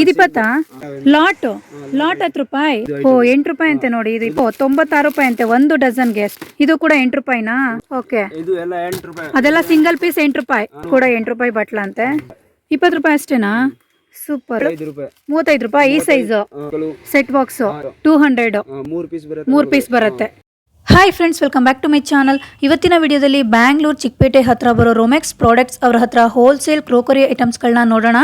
ಇದು ಇಪ್ಪತ್ತಾ lot. Lot. ಹತ್ತು ರೂಪಾಯಿ. ಓ ಎಂಟು ರೂಪಾಯಿ ಅಂತೆ ನೋಡಿ. ಇದು ಇಪ್ಪು ತೊಂಬತ್ತಾರು ರೂಪಾಯಿ ಅಂತೆ ಒಂದು ಡಜನ್ಗೆ ಇದು ಕೂಡ ಎಂಟು ರೂಪಾಯಿನಾ? ಓಕೆ. ಅದೆಲ್ಲ ಸಿಂಗಲ್ ಪೀಸ್ ಎಂಟು ರೂಪಾಯಿ. ಕೂಡ ಎಂಟು ರೂಪಾಯಿ ಬಟ್ಲ ಅಂತೆ. ಇಪ್ಪತ್ತು ರೂಪಾಯಿ ಅಷ್ಟೇನಾ? ಸೂಪರ್ ಮೂವತ್ತೈದು ರೂಪಾಯಿ. ಈ size set box two hundred ಮೂರು ಪೀಸ್ ಬರುತ್ತೆ. Hi friends welcome back to my channel ಇವತ್ತಿನ ವಿಡಿಯೋದಲ್ಲಿ ಬ್ಯಾಂಗ್ಳೂರ್ ಚಿಕ್ಕಪೇಟೆ ಹತ್ರ ಬರೋ ರೊಮ್ಯಾಕ್ಸ್ ಪ್ರಾಡಕ್ಟ್ಸ್ ಅವರ ಹತ್ರ ಹೋಲ್ಸೇಲ್ ಕ್ರೋಕರಿ ಐಟಮ್ಸ್ಗಳನ್ನ ನೋಡೋಣ.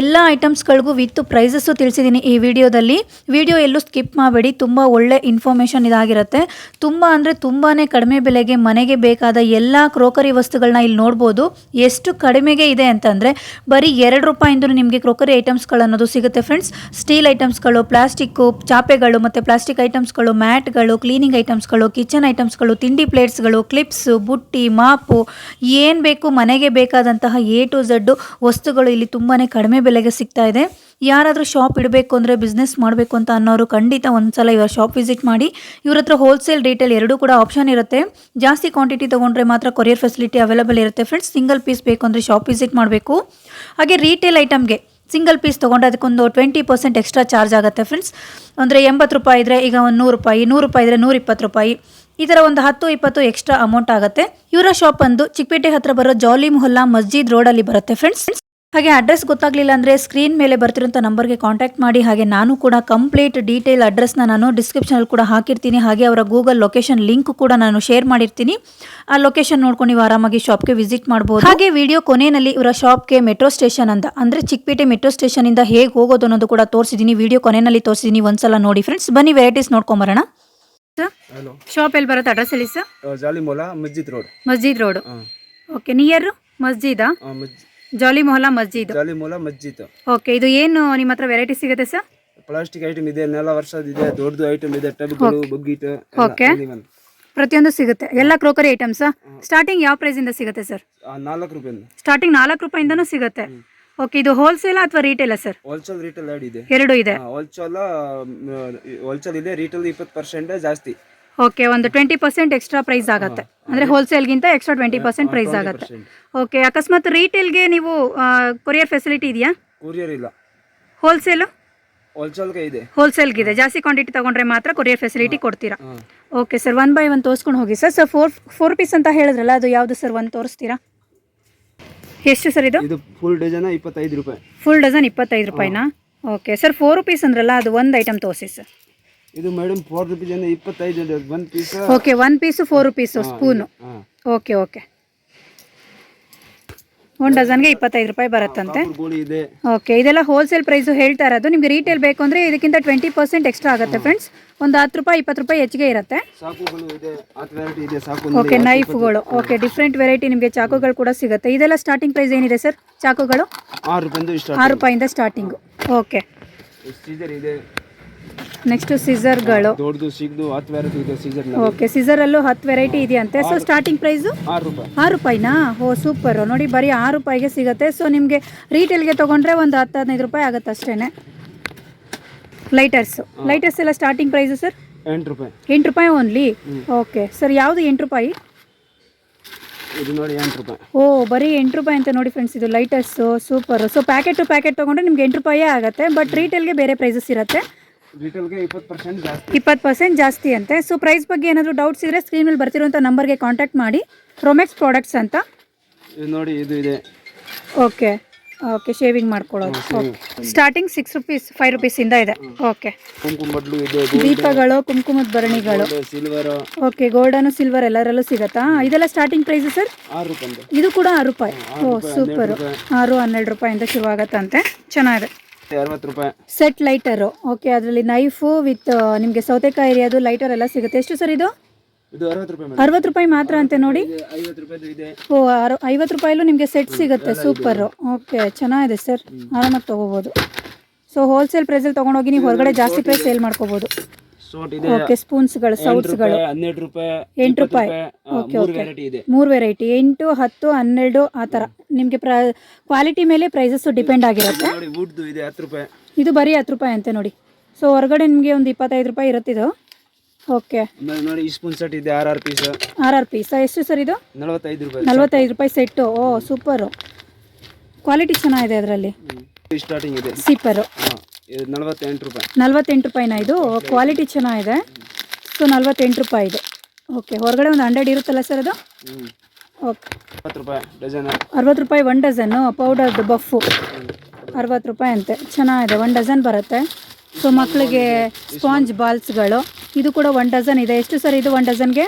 ಎಲ್ಲ ಐಟಮ್ಸ್ಗಳಿಗೂ ವಿತ್ ಪ್ರೈಸಸ್ಸು ತಿಳಿಸಿದ್ದೀನಿ ಈ ವಿಡಿಯೋದಲ್ಲಿ. ವಿಡಿಯೋ ಎಲ್ಲೂ ಸ್ಕಿಪ್ ಮಾಡಬೇಡಿ, ತುಂಬ ಒಳ್ಳೆ ಇನ್ಫಾರ್ಮೇಷನ್ ಇದಾಗಿರುತ್ತೆ. ತುಂಬ ಅಂದರೆ ತುಂಬಾ ಕಡಿಮೆ ಬೆಲೆಗೆ ಮನೆಗೆ ಬೇಕಾದ ಎಲ್ಲ ಕ್ರೋಕರಿ ವಸ್ತುಗಳನ್ನ ಇಲ್ಲಿ ನೋಡ್ಬೋದು. ಎಷ್ಟು ಕಡಿಮೆಗೆ ಇದೆ ಅಂತಂದರೆ, ಬರೀ ಎರಡು ರೂಪಾಯಿಂದ ನಿಮಗೆ ಕ್ರೋಕರಿ ಐಟಮ್ಸ್ಗಳನ್ನೋದು ಸಿಗುತ್ತೆ ಫ್ರೆಂಡ್ಸ್ ಸ್ಟೀಲ್ ಐಟಮ್ಸ್ಗಳು ಪ್ಲಾಸ್ಟಿಕ್ಕು ಚಾಪೆಗಳು ಮತ್ತು ಪ್ಲಾಸ್ಟಿಕ್ ಐಟಮ್ಸ್ಗಳು ಮ್ಯಾಟ್ಗಳು ಕ್ಲೀನಿಂಗ್ ಐಟಮ್ಸ್ಗಳು ಕಿಚನ್ ಐಟಮ್ಸ್ಗಳು, ತಿಂಡಿ ಪ್ಲೇಟ್ಸ್ಗಳು, ಕ್ಲಿಪ್ಸು, ಬುಟ್ಟಿ, ಮಾಪು, ಏನು ಬೇಕು ಮನೆಗೆ ಬೇಕಾದಂತಹ ಎ ಟು ಝಡ್ಡು ವಸ್ತುಗಳು ಇಲ್ಲಿ ತುಂಬಾ ಕಡಿಮೆ ಬೆಲೆಗೆ ಸಿಗ್ತಾ ಇದೆ. ಯಾರಾದರೂ ಶಾಪ್ ಇಡಬೇಕು ಅಂದರೆ ಬಿಸ್ನೆಸ್ ಮಾಡಬೇಕು ಅಂತ ಅನ್ನೋರು ಖಂಡಿತ ಒಂದ್ಸಲ ಇವರ ಶಾಪ್ ವಿಸಿಟ್ ಮಾಡಿ. ಇವ್ರ ಹತ್ರ ಹೋಲ್ಸೇಲ್ ರೀಟೇಲ್ ಎರಡೂ ಕೂಡ ಆಪ್ಷನ್ ಇರುತ್ತೆ. ಜಾಸ್ತಿ ಕ್ವಾಂಟಿಟಿ ತೊಗೊಂಡ್ರೆ ಮಾತ್ರ ಕೊರಿಯರ್ ಫೆಸಿಲಿಟಿ ಅವೈಲೇಬಲ್ ಇರುತ್ತೆ. ಫ್ರೆಂಡ್ಸ್, ಸಿಂಗಲ್ ಪೀಸ್ ಬೇಕು ಅಂದರೆ ಶಾಪ್ ವಿಸಿಟ್ ಮಾಡಬೇಕು. ಹಾಗೆ ರೀಟೇಲ್ ಐಟಮ್ಗೆ ಸಿಂಗಲ್ ಪೀಸ್ ತೊಗೊಂಡ್ರೆ ಅದಕ್ಕೊಂದು ಟ್ವೆಂಟಿ ಪರ್ಸೆಂಟ್ ಎಕ್ಸ್ಟ್ರಾ ಚಾರ್ಜ್ ಆಗುತ್ತೆ ಫ್ರೆಂಡ್ಸ್ ಅಂದರೆ ಎಂಬತ್ತು ರೂಪಾಯಿ ಇದ್ದರೆ ಈಗ ಒಂದು ನೂರು ರೂಪಾಯಿ ನೂರು ರೂಪಾಯಿ ಇದ್ದರೆ ನೂರ ಇಪ್ಪತ್ತು ರೂಪಾಯಿ. ಈ ಥರ ಒಂದು ಹತ್ತು, ಇಪ್ಪತ್ತು ಎಕ್ಸ್ಟ್ರಾ ಅಮೌಂಟ್ ಆಗುತ್ತೆ. ಇವರ ಶಾಪ್ ಅಂದು ಚಿಕ್ಕಪೇಟೆ ಹತ್ರ ಬರೋ ಜಾಲಿ ಮೊಹಲ್ಲಾ ಮಸ್ಜಿದ್ ರೋಡಲ್ಲಿ ಬರುತ್ತೆ ಫ್ರೆಂಡ್ಸ್ ಹಾಗೆ ಅಡ್ರೆಸ್ ಗೊತ್ತಾಗಲಿಲ್ಲ ಅಂದರೆ ಸ್ಕ್ರೀನ್ ಮೇಲೆ ಬರ್ತಿರೋಂಥ ನಂಬರ್ಗೆ ಕಾಂಟ್ಯಾಕ್ಟ್ ಮಾಡಿ ಹಾಗೆ ನಾನು ಕೂಡ ಕಂಪ್ಲೀಟ್ ಡೀಟೇಲ್ ಅಡ್ರೆಸ್ನ ನಾನು ಡಿಸ್ಕ್ರಿಪ್ಷನಲ್ಲಿ ಕೂಡ ಹಾಕಿರ್ತೀನಿ. ಹಾಗೆ ಅವರ ಗೂಗಲ್ ಲೊಕೇಶನ್ ಲಿಂಕ್ ಕೂಡ ನಾನು ಶೇರ್ ಮಾಡಿರ್ತೀನಿ. ಆ ಲೊಕೇಶನ್ ನೋಡ್ಕೊಂಡು ನೀವು ಆರಾಮಾಗಿ ಶಾಪ್ಗೆ ವಿಸಿಟ್ ಮಾಡ್ಬೋದು. ಹಾಗೆ ವಿಡಿಯೋ ಕೊನೆಯಲ್ಲಿ ಇವರ ಶಾಪ್ಗೆ ಮೆಟ್ರೋ ಸ್ಟೇಷನ್ ಅಂತ ಅಂದರೆ ಚಿಕ್ಕಪೇಟೆ ಮೆಟ್ರೋ ಸ್ಟೇಷನಿಂದ ಹೇಗೆ ಹೋಗೋದು ಅನ್ನೋದು ಕೂಡ ತೋರಿಸಿದ್ದೀನಿ. ವಿಡಿಯೋ ಕೊನೆಯಲ್ಲಿ ತೋರಿಸಿದ್ದೀನಿ. ಒಂದ್ಸಲ ನೋಡಿ ಫ್ರೆಂಡ್ಸ್ ಬನ್ನಿ ವೆರೈಟೀಸ್ ನೋಡ್ಕೊಂಬರೋಣ ಶಾಪ್ ಎಲ್ಲಿ ಬರುತ್ತೆ ಅಡ್ರೆಸ್ ಹೇಳಿ sir Masjid road. Masjid road. Okay near ಮಸ್ಜಿದಾ? Jali Mohalla Masjid. Jali Mohalla Masjid. Okay ಇದು ಏನು ನಿಮ್ಮ ಹತ್ರ ವೆರೈಟಿ ಸಿಗುತ್ತೆ ಸರ್? ಪ್ಲಾಸ್ಟಿಕ್ ಐಟಮ್ ಇದೆ ನೆಲ ವರ್ಷದ ಇದೆ ದೊಡ್ಡದು ಐಟಮ್ ಇದೆ ಟಬ್ಗಳು ಬಗ್ಗಿಟ ಓಕೆ ಪ್ರತಿಯೊಂದು ಸಿಗುತ್ತೆ. ಎಲ್ಲ ಕ್ರೋಕರಿ ಐಟಮ್ಸ್ ಸ್ಟಾರ್ಟಿಂಗ್ ಯಾವ ಪ್ರೈಸ್ ಇಂದ ಸಿಗುತ್ತೆ ಸರ್? ನಾಲ್ಕು ರೂಪಾಯಿಂದ. ಸ್ಟಾರ್ಟಿಂಗ್ ನಾಲ್ಕು ರೂಪಾಯಿಂದನೂ ಸಿಗುತ್ತೆ. ಓಕೆ ಇದು ಹೋಲ್ಸೇಲ್ ಅಥವಾ ರೀಟೇಲ್ ಸರ್? ಹೋಲ್ಸೇಲ್ ರೀಟೇಲ್ ಎರಡು ಇದೆ. ಎರಡು ಇದೆ ಹೋಲ್ಸೇಲ್ ಹೋಲ್ಸೇಲ್ ಇದೆ ರೀಟೇಲ್ ಇಪ್ಪತ್ತು ಪರ್ಸೆಂಟ್ ಜಾಸ್ತಿ. ಓಕೆ ಒಂದು ಟ್ವೆಂಟಿ ಪರ್ಸೆಂಟ್ ಎಕ್ಸ್ಟ್ರಾ ಪ್ರೈಸ್ ಆಗುತ್ತೆ. ಅಂದರೆ ಹೋಲ್ಸೇಲ್ಗಿಂತ ಎಕ್ಸ್ಟ್ರಾ ಟ್ವೆಂಟಿ ಪರ್ಸೆಂಟ್ ಪ್ರೈಸ್ ಆಗುತ್ತೆ. ಓಕೆ ಅಕಸ್ಮಾತ್ ರೀಟೇಲ್ಗೆ ನೀವು ಕೊರಿಯರ್ ಫೆಸಿಲಿಟಿ ಇದೆಯಾ? ಕೊರಿಯರ್ ಇಲ್ಲ. ಹೋಲ್ಸೇಲು ಹೋಲ್ಸೇಲ್ಗೆ ಇದೆ. ಹೋಲ್ಸೇಲ್ಗಿದೆ ಜಾಸ್ತಿ ಕ್ವಾಂಟಿಟಿ ತಗೊಂಡ್ರೆ ಮಾತ್ರ ಕೊರಿಯರ್ ಫೆಸಿಲಿಟಿ ಕೊಡ್ತೀರಾ? Okay sir one by one ತೋರಿಸ್ಕೊಂಡು ಹೋಗಿ. Sir sir four four piece ಅಂತ ಹೇಳಿದ್ರಲ್ಲ ಅದು ಯಾವುದು ಸರ್ ಒಂದು ತೋರಿಸ್ತೀರಾ? ಎಷ್ಟು ಸರ್ ಇದು? ಇದು ಫುಲ್ ಡಜನ್ ಇಪ್ಪತ್ತೈದು ರೂಪಾಯಿ. ಫುಲ್ ಡಜನ್ ಇಪ್ಪತ್ತೈದು ರೂಪಾಯಿನಾ? ಓಕೆ ಸರ್ ಫೋರ್ ರುಪೀಸ್ ಅಂದ್ರಲ್ಲ ಅದು ಒಂದು ಐಟಮ್ ತೋರಿಸಿ ಸರ್ ಇದು ಮೇಡಮ್ ಫೋರ್ ರುಪೀಸ್ ಅಂದ್ರೆ ಇಪ್ಪತ್ತೈದು ಒಂದು piece okay one piece four rupees spoon okay okay ಒಂದು ಡಜನ್ಗೆ ಇಪ್ಪತ್ತೈದು ರೂಪಾಯಿ ಬರುತ್ತಂತೆ. ಇದೆ. ಓಕೆ ಇದೆಲ್ಲ ಹೋಲ್ಸೇಲ್ ಪ್ರೈಸು ಹೇಳ್ತಾ ಇರೋದು. ನಿಮಗೆ ರೀಟೇಲ್ ಬೇಕು ಅಂದರೆ ಇದಕ್ಕಿಂತ ಟ್ವೆಂಟಿ ಪರ್ಸೆಂಟ್ ಎಕ್ಸ್ಟ್ರಾ ಆಗುತ್ತೆ ಫ್ರೆಂಡ್ಸ್ ಒಂದು ಹತ್ತು ರೂಪಾಯಿ ಇಪ್ಪತ್ತು ರೂಪಾಯಿ ಹೆಚ್ಚಿಗೆ ಇರುತ್ತೆ. ಇದೆ. ಇದೆ ಓಕೆ ನೈಫ್ಗಳು ಓಕೆ ಡಿಫ್ರೆಂಟ್ ವೆರೈಟಿ ನಿಮಗೆ ಚಾಕುಗಳು ಕೂಡ ಸಿಗುತ್ತೆ. ಇದೆಲ್ಲ ಸ್ಟಾರ್ಟಿಂಗ್ ಪ್ರೈಸ್ ಏನಿದೆ ಸರ್ ಚಾಕುಗಳು? ಆರು ರೂಪಾಯಿಂದ ಸ್ಟಾರ್ಟಿಂಗು ಓಕೆ ಇದೆ. ನೆಕ್ಸ್ಟ್ ಸೀಸರ್ಗಳು ದೊಡ್ಡದು ಸಿಗ್ದು ಹತ್ತು ವೆರೈಟಿ ಇದೆ ಸೀಸರ್ ಓಕೆ ಸೀಸರಲ್ಲೂ ಹತ್ತು ವೆರೈಟಿ ಇದೆಯಂತೆ. ಸೊ ಸ್ಟಾರ್ಟಿಂಗ್ ಪ್ರೈಸು ಆರು ರೂಪಾಯಿ. ಆರು ರೂಪಾಯಿನಾ? ಓ ಸೂಪರ್ ನೋಡಿ ಬರೀ ಆರು ರೂಪಾಯಿಗೆ ಸಿಗುತ್ತೆ. ಸೊ ನಿಮಗೆ ರೀಟೇಲ್ಗೆ ತೊಗೊಂಡ್ರೆ ಒಂದು ಹತ್ತು ಹದಿನೈದು ರೂಪಾಯಿ ಆಗುತ್ತೆ ಅಷ್ಟೇ ಲೈಟರ್ಸು ಲೈಟರ್ಸ್ ಎಲ್ಲ ಸ್ಟಾರ್ಟಿಂಗ್ ಪ್ರೈಸು ಸರ್ ಎಂಟು ರೂಪಾಯಿ. ಎಂಟು ರೂಪಾಯಿ ಓನ್ಲಿ ಓಕೆ ಸರ್ ಯಾವುದು ಎಂಟು ರೂಪಾಯಿ? ಇದು ನೋಡಿ ಎಂಟು ರೂಪಾಯಿ. ಓ ಬರೀ ಎಂಟು ರೂಪಾಯಿ ಅಂತ ನೋಡಿ ಫ್ರೆಂಡ್ಸ್ ಇದು lighters super so packet two packet ತೊಗೊಂಡ್ರೆ ನಿಮ್ಗೆ ಎಂಟು ರೂಪಾಯೇ ಆಗುತ್ತೆ. ಬಟ್ ರೀಟೇಲ್ಗೆ ಬೇರೆ ಪ್ರೈಸಸ್ ಇರುತ್ತೆ. ಇಪ್ಪತ್ತು ಪರ್ಸೆಂಟ್ ಜಾಸ್ತಿ. ಅಂತೆ. ಸೊ ಪ್ರೈಸ್ ಬಗ್ಗೆ ಏನಾದರೂ ಡೌಟ್ಸ್ ಇದ್ದರೆ ಸ್ಕ್ರೀನ್ ಮೇಲೆ ಬರ್ತಿರೋಂಥ ನಂಬರ್ಗೆ ಕಾಂಟ್ಯಾಕ್ಟ್ ಮಾಡಿ. ಪ್ರೊಮೆಕ್ಸ್ ಪ್ರಾಡಕ್ಟ್ಸ್ ಅಂತ. ನೋಡಿ ಇದು ಇದೆ. ಓಕೆ ಓಕೆ ಶೇವಿಂಗ್ ಮಾಡ್ಕೊಳ್ಳೋದು ಸ್ಟಾರ್ಟಿಂಗ್ ಸಿಕ್ಸ್ ರುಪೀಸ್ ಫೈವ್ ರುಪೀಸಿಂದ ಇದೆ ಓಕೆ ದೀಪಗಳು ಕುಂಕುಮದ ಭರಣಿಗಳು ಓಕೆ ಗೋಲ್ಡನ್ ಸಿಲ್ವರ್ ಎಲ್ಲರಲ್ಲೂ ಸಿಗತ್ತಾ? ಇದೆಲ್ಲ ಸ್ಟಾರ್ಟಿಂಗ್ ಪ್ರೈಸ್ ಸರ್ ಇದು ಕೂಡ ಆರು ರೂಪಾಯಿ. ಓ ಸೂಪರು ಆರು ಹನ್ನೆರಡು ರೂಪಾಯಿಂದ ಶುರುವಾಗತ್ತಂತೆ. ಚೆನ್ನಾಗಿದೆ. ಅರವತ್ತು ರೂಪಾಯಿ. ಸೆಟ್ ಲೈಟರು ಓಕೆ ಅದರಲ್ಲಿ ನೈಫು ವಿತ್ ನಿಮಗೆ ಸೌತೆಕಾಯಿ ಏರಿಯಾದು ಲೈಟರ್ ಎಲ್ಲ ಸಿಗುತ್ತೆ. ಎಷ್ಟು ಸರ್ ಇದು? ಇದು ಅರವತ್ತು ರೂಪಾಯಿ ಮಾತ್ರ ಅಂತೆ ನೋಡಿ. ಓ ಐವತ್ತು ರೂಪಾಯಲ್ಲೂ ನಿಮಗೆ ಸೆಟ್ ಸಿಗುತ್ತೆ. ಸೂಪರು ಓಕೆ ಚೆನ್ನಾಗಿದೆ ಸರ್ ಆರಾಮಾಗಿ ತೊಗೋಬೋದು. ಸೊ ಹೋಲ್ಸೇಲ್ ಪ್ರೈಸಲ್ಲಿ ಹೋಗಿ ನೀವು ಹೊರಗಡೆ ಜಾಸ್ತಿ ಪ್ರೈಸ್ ಸೇಲ್ ಮಾಡ್ಕೋಬೋದು. ಸೋಟ್ ಇದೆ. ಓಕೆ ಸ್ಪೂನ್ಸ್ಗಳು ಸೌಟ್ಸ್ಗಳು ಹನ್ನೆರಡು ರೂಪಾಯಿ ಎಂಟು ರೂಪಾಯಿ. ಓಕೆ ಮೂರು ಓಕೆ ಮೂರು ವೆರೈಟಿ ಎಂಟು ಹತ್ತು ಹನ್ನೆರಡು ಆ ಥರ. ನಿಮಗೆ ಪ್ರ ಕ್ವಾಲಿಟಿ ಮೇಲೆ ಪ್ರೈಸಸ್ಸು ಡಿಪೆಂಡ್ ಆಗಿರುತ್ತೆ. ನೋಡಿ ವುಡ್ದು ಇದೆ ಹತ್ತು ರೂಪಾಯಿ. ಇದು ಬರೀ ಹತ್ತು ರೂಪಾಯಿ ಅಂತೆ ನೋಡಿ. ಸೊ ಹೊರಗಡೆ ನಿಮಗೆ ಒಂದು ಇಪ್ಪತ್ತೈದು ರೂಪಾಯಿ ಇರುತ್ತಿದ್ದು ಓಕೆ ನೋಡಿ ಈ ಸ್ಪೂನ್ ಸೆಟ್ ಇದೆ ಆರ್ ಆರ್ ಪೀಸ್ ಆರ್ ಆರ್ ಪೀಸ್ ಎಷ್ಟು ಸರ್ ಇದು? ನಲವತ್ತೈದು ರೂಪಾಯಿ ನಲ್ವತ್ತೈದು ರೂಪಾಯಿ ಸೆಟ್ಟು ಓ ಸೂಪರು ಕ್ವಾಲಿಟಿ ಚೆನ್ನಾಗಿದೆ ಅದರಲ್ಲಿ. ಸ್ಟಾರ್ಟಿಂಗ್ ಇದೆ ಇದು. ನಲವತ್ತೆಂಟು ರೂಪಾಯಿ. ನಲ್ವತ್ತೆಂಟು ರೂಪಾಯಿನ ಇದು? ಕ್ವಾಲಿಟಿ ಚೆನ್ನಾಗಿದೆ. ಸೊ ನಲ್ವತ್ತೆಂಟು ರೂಪಾಯಿ ಇದು. ಓಕೆ ಹೊರಗಡೆ ಒಂದು ಹಂಡ್ರೆಡ್ ಇರುತ್ತಲ್ಲ ಸರ್ ಅದು? ಓಕೆ ಅರವತ್ತು ರೂಪಾಯಿ ಒನ್ ಡಜನ್ನು ಪೌಡರ್ದು ಬಫು ಅರವತ್ತು ರೂಪಾಯಿ ಅಂತೆ. ಚೆನ್ನಾಗಿದೆ ಒನ್ ಡಜನ್ ಬರುತ್ತೆ. ಸೊ ಮಕ್ಕಳಿಗೆ ಸ್ಪಾಂಜ್ ಬಾಲ್ಸ್ಗಳು ಇದು ಕೂಡ ಒನ್ ಡಜನ್ ಇದೆ. ಎಷ್ಟು ಸರ್ ಇದು ಒನ್ ಡಜನ್ಗೆ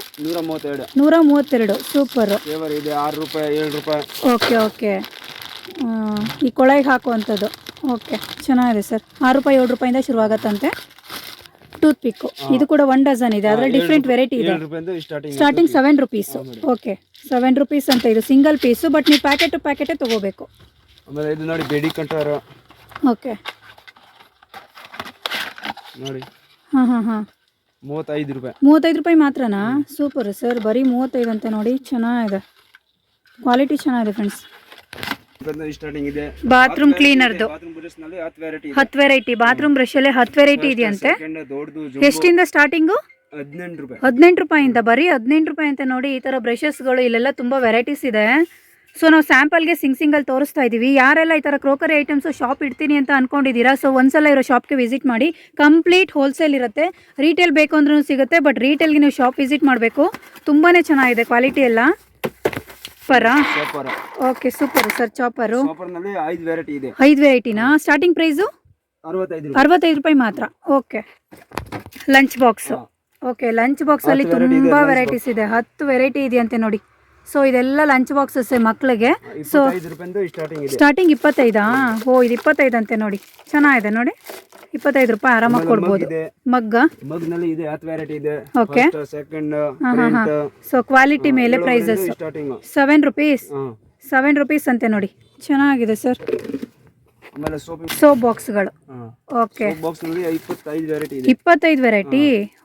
ನೂರ ಮೂವತ್ತೆರಡು. ಸೂಪರು ಓಕೆ ಓಕೆ ಈ ಕೊಳಗೆ ಹಾಕುವಂಥದ್ದು. ಓಕೆ ಚೆನ್ನಾಗಿದೆ ಸರ್. ಆರು ರೂಪಾಯಿ ಏಳು ರೂಪಾಯಿಂದ ಶುರುವಾಗತ್ತಂತೆ. ಟೂತ್ ಪಿಕ್ ಇದು ಕೂಡ ಒನ್ ಡಜನ್ ಇದೆ. ಅದರಲ್ಲಿ ಡಿಫ್ರೆಂಟ್ ವೆರೈಟಿ ಇದೆ. Starting seven rupees okay seven rupees ಅಂತ ಇದು ಸಿಂಗಲ್ ಪೀಸು ಬಟ್ ನೀವು ಪ್ಯಾಕೆಟ್ ಟು ಪ್ಯಾಕೆಟೇ ತಗೋಬೇಕು. ಆಮೇಲೆ ಇದು ನೋಡಿ ಬೇಡಿ ಕಂಟಾರು ಓಕೆ. ನೋಡಿ. ಹಾಂ ಹಾಂ ಹಾಂ. ಮೂವತ್ತೈದು ರೂಪಾಯಿ. ಮೂವತ್ತೈದು ರೂಪಾಯಿ ಮಾತ್ರನಾ? ಸೂಪರ್ ಸರ್ ಬರೀ ಮೂವತ್ತೈದು ಅಂತ ನೋಡಿ ಚೆನ್ನಾಗಿದೆ. ಕ್ವಾಲಿಟಿ ಚೆನ್ನಾಗಿದೆ ಫ್ರೆಂಡ್ಸ್ ಸ್ಟಾರ್ಟಿಂಗ್ ಇದೆ. ಬಾತ್ರೂಮ್ ಕ್ಲೀನರ್ದು ಹತ್ತು ವೆರೈಟಿ ಬಾತ್ರೂಮ್ ಬ್ರಷ್ ಬ್ರಷಲ್ಲೇ ಹತ್ತು ವೆರೈಟಿ ಇದೆಯಂತೆ? ಎಷ್ಟಿಂದ ಸ್ಟಾರ್ಟಿಂಗು ಹದಿನೆಂಟು ರೂಪಾಯಿ. ಹದಿನೆಂಟು ರೂಪಾಯಿಂದ ಬರೀ ಹದಿನೆಂಟು ರೂಪಾಯಿ ಅಂತ ನೋಡಿ ಈ ಥರ ಬ್ರಷಸ್ಗಳು ಇಲ್ಲೆಲ್ಲ ತುಂಬ ವೆರೈಟೀಸ್ ಇದೆ. ಸೊ ನಾವು ಸ್ಯಾಂಪಲ್ಗೆ ಸಿಂಗ್ ಸಿಂಗಲ್ ತೋರಿಸ್ತಾ ಇದ್ದೀವಿ ಯಾರೆಲ್ಲ ಈ ಥರ ಕ್ರೋಕರಿ ಐಟಮ್ಸು ಶಾಪ್ ಇಡ್ತೀನಿ ಅಂತ ಅನ್ಕೊಂಡಿದ್ದೀರಾ? ಸೊ ಒಂದ್ಸಲ ಇರೋ ಶಾಪ್ಗೆ ವಿಸಿಟ್ ಮಾಡಿ. ಕಂಪ್ಲೀಟ್ ಹೋಲ್ಸೇಲ್ ಇರುತ್ತೆ. ರೀಟೇಲ್ ಬೇಕು ಅಂದ್ರೂ ಸಿಗುತ್ತೆ ಬಟ್ ರೀಟೇಲ್ಗೆ ನೀವು ಶಾಪ್ ವಿಸಿಟ್ ಮಾಡಬೇಕು. ತುಂಬಾ ಚೆನ್ನಾಗಿದೆ ಕ್ವಾಲಿಟಿ ಎಲ್ಲ. ಪರಾ super okay super sir chopper ಐದು ವೆರೈಟಿ ಇದೆ. ಐದು ವೆರೈಟಿನಾ ಸ್ಟಾರ್ಟಿಂಗ್ ಪ್ರೈಸು ಅರವತ್ತೈದು ರೂಪಾಯಿ. ಮಾತ್ರ. Okay lunch box okay lunch box ಅಲ್ಲಿ ತುಂಬ ವೆರೈಟೀಸ್ ಇದೆ. ಹತ್ತು ವೆರೈಟಿ ಇದೆಯಂತೆ ನೋಡಿ. ಸೊ ಇದೆಲ್ಲ ಲಂಚ್ ಬಾಕ್ಸಸ್ ಮಕ್ಕಳಿಗೆ ಸೊ ಸ್ಟಾರ್ಟಿಂಗ್ ಇಪ್ಪತ್ತೈದಾ ಓ ಇದು ಇಪ್ಪತ್ತೈದಂತೆ ನೋಡಿ. ಚೆನ್ನಾಗಿದೆ ನೋಡಿ. ಇಪ್ಪತ್ತೈದು ರೂಪಾಯಿ ಆರಾಮಾಗಿ ಕೊಡ್ಬೋದು. ಮಗ್ಗ? ಮಗ್ನಲ್ಲಿ ಇದೆ ಹತ್ತು ವೆರೈಟಿ ಇದೆ. ಓಕೆ ಸೆಕೆಂಡ್ ಹಾಂ ಹಾಂ ಹಾಂ. ಸೊ ಕ್ವಾಲಿಟಿ ಮೇಲೆ prices seven rupees seven rupees ಅಂತೆ ನೋಡಿ. ಚೆನ್ನಾಗಿದೆ ಸರ್ ಆಮೇಲೆ ಸೋಪ್ ಸೋಪ್ ಬಾಕ್ಸ್ಗಳು. ಓಕೆ. ಬಾಕ್ಸ್ ಇಪ್ಪತ್ತೈದು ವೆರೈಟಿ ಇದೆ. ಇಪ್ಪತ್ತೈದು ವೆರೈಟಿ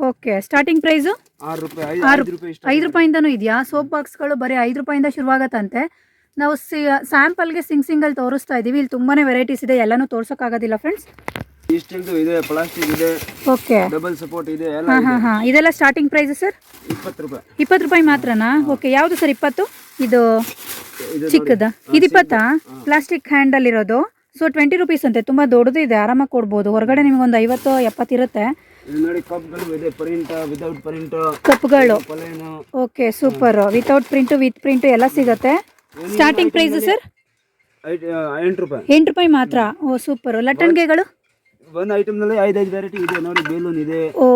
ಓಕೆ. ಸ್ಟಾರ್ಟಿಂಗ್ ಪ್ರೈಸು ಆರು ರೂಪಾಯಿ ಐದು ಆರು ರೂಪಾಯಿ ಐದು ರೂಪಾಯಿಂದನೂ ಇದೆಯಾ? ಸೋಪ್ ಬಾಕ್ಸ್ಗಳು ಬರೀ ಐದು ರೂಪಾಯಿಂದ ಶುರುವಾಗತ್ತಂತೆ. ನಾವು ಸಿ ಸ್ಯಾಂಪಲ್ಗೆ ಸಿಂಗ್ ಸಿಂಗಲ್ ತೋರಿಸ್ತಾ ಇದ್ದೀವಿ ಇಲ್ಲಿ ತುಂಬಾನೇ ವೆರೈಟೀಸ್ ಇದೆ. ಎಲ್ಲನೂ ತೋರ್ಸೋಕ್ಕಾಗೋದಿಲ್ಲ ಫ್ರೆಂಡ್ಸ್ ಇದೆ ಪ್ಲಾಸ್ಟಿಕ್ ಇದೆ ಓಕೆ. ಡಬಲ್ ಸಪೋರ್ಟ್ ಇದೆ ಎಲ್ಲ ಹಾಂ ಹಾಂ ಹಾಂ. ಇದೆಲ್ಲ ಸ್ಟಾರ್ಟಿಂಗ್ ಪ್ರೈಸ್ ಸರ್ ಇಪ್ಪತ್ತು ರೂಪಾಯಿ. ಇಪ್ಪತ್ತು ರೂಪಾಯಿ ಮಾತ್ರನಾ? ಓಕೆ. ಯಾವುದು ಸರ್ ಇಪ್ಪತ್ತು? ಇದು ಇದು ಚಿಕ್ಕದ. ಇದು ಇಪ್ಪತ್ತಾ? ಪ್ಲಾಸ್ಟಿಕ್ ಹ್ಯಾಂಡಲ್ ಇರೋದು ಸೊ ಟ್ವೆಂಟಿ ರುಪೀಸ್ ಅಂತೆ. ತುಂಬ ದೊಡ್ಡದು ಇದೆ. ಆರಾಮಾಗಿ ಕೊಡ್ಬೋದು. ಹೊರಗಡೆ ನಿಮಗೊಂದು ಐವತ್ತು ಎಪ್ಪತ್ತು ಇರುತ್ತೆ ನೋಡಿ ಕಪ್ಗಳು okay super without print with print ಎಲ್ಲ ಸಿಗುತ್ತೆ. ಸ್ಟಾರ್ಟಿಂಗ್ ಪ್ರೈಸ್ ಸರ್ ಎಂಟು ರೂಪಾಯಿ. ಎಂಟು ರೂಪಾಯಿ ಮಾತ್ರ. ಓ ಸೂಪರ್ ಲಟ್ಟಣಿಗೆಗಳು ಒಂದು ಐಟಮ್ನಲ್ಲಿ ಐದೈದು ವೆರೈಟಿ ಇದೆ. ನೋಡಿ ಬೇಲೂನ್ ಇದೆ. ಓ.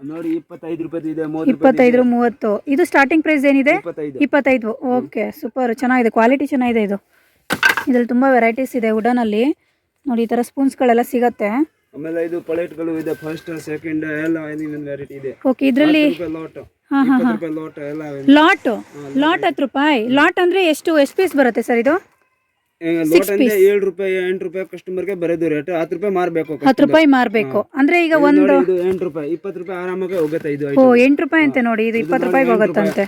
ನೋಡಿ ಇಪ್ಪತ್ತೈದು ರೂಪಾಯಿ ಇದೆ ಇಪ್ಪತ್ತೈದು ಮೂವತ್ತು. ಇದು ಸ್ಟಾರ್ಟಿಂಗ್ ಪ್ರೈಸ್ ಏನಿದೆ? ಇಪ್ಪತ್ತೈದು. ಓಕೆ ಸೂಪರ್ ಚೆನ್ನಾಗಿದೆ. ಕ್ವಾಲಿಟಿ ಚೆನ್ನಾಗಿದೆ ಇದು. ಇದರಲ್ಲಿ ತುಂಬ ವೆರೈಟೀಸ್ ಇದೆ ವುಡನಲ್ಲಿ ನೋಡಿ ಈ ಥರ ಸ್ಪೂನ್ಸ್ಗಳೆಲ್ಲ ಸಿಗತ್ತೆ. ಆಮೇಲೆ ಇದು ಪ್ಲೇಟ್ಗಳು ಇದೆ ಫಸ್ಟ್ ಸೆಕೆಂಡ್ ಎಲ್ಲ ಒಂದು ವೆರೈಟಿ ಇದೆ. ಓಕೆ ಇದರಲ್ಲಿ ಲಾಟ್ ಲಾಟ್ ಹತ್ತು ರೂಪಾಯಿ? ಲಾಟ್ ಅಂದ್ರೆ ಎಷ್ಟು? ಎಷ್ಟು ಪೀಸ್ ಬರುತ್ತೆ ಸರ್ ಇದು? ಲಾಟ್ ಅಂದ್ರೆ ಏಳು ರೂಪಾಯಿ ಎಂಟು ರೂಪಾಯಿ ಕಸ್ಟಮರ್ಗೆ ಬರೋದು ರೇಟ್ ಹತ್ತು ರೂಪಾಯಿ ಮಾರಬೇಕು ಹತ್ತು ರೂಪಾಯಿ ಮಾರಬೇಕು. ಅಂದ್ರೆ ಈಗ ಒಂದು ಎಂಟು ರೂಪಾಯಿ ಇಪ್ಪತ್ತು ರೂಪಾಯಿ ಆರಾಮಾಗಿ ಹೋಗುತ್ತೆ ಇದು ಓ ಎಂಟು ರೂಪಾಯಿ ಅಂತೆ ನೋಡಿ ಇದು ಇಪ್ಪತ್ತು ರೂಪಾಯಿಗೆ ಹೋಗುತ್ತಂತೆ.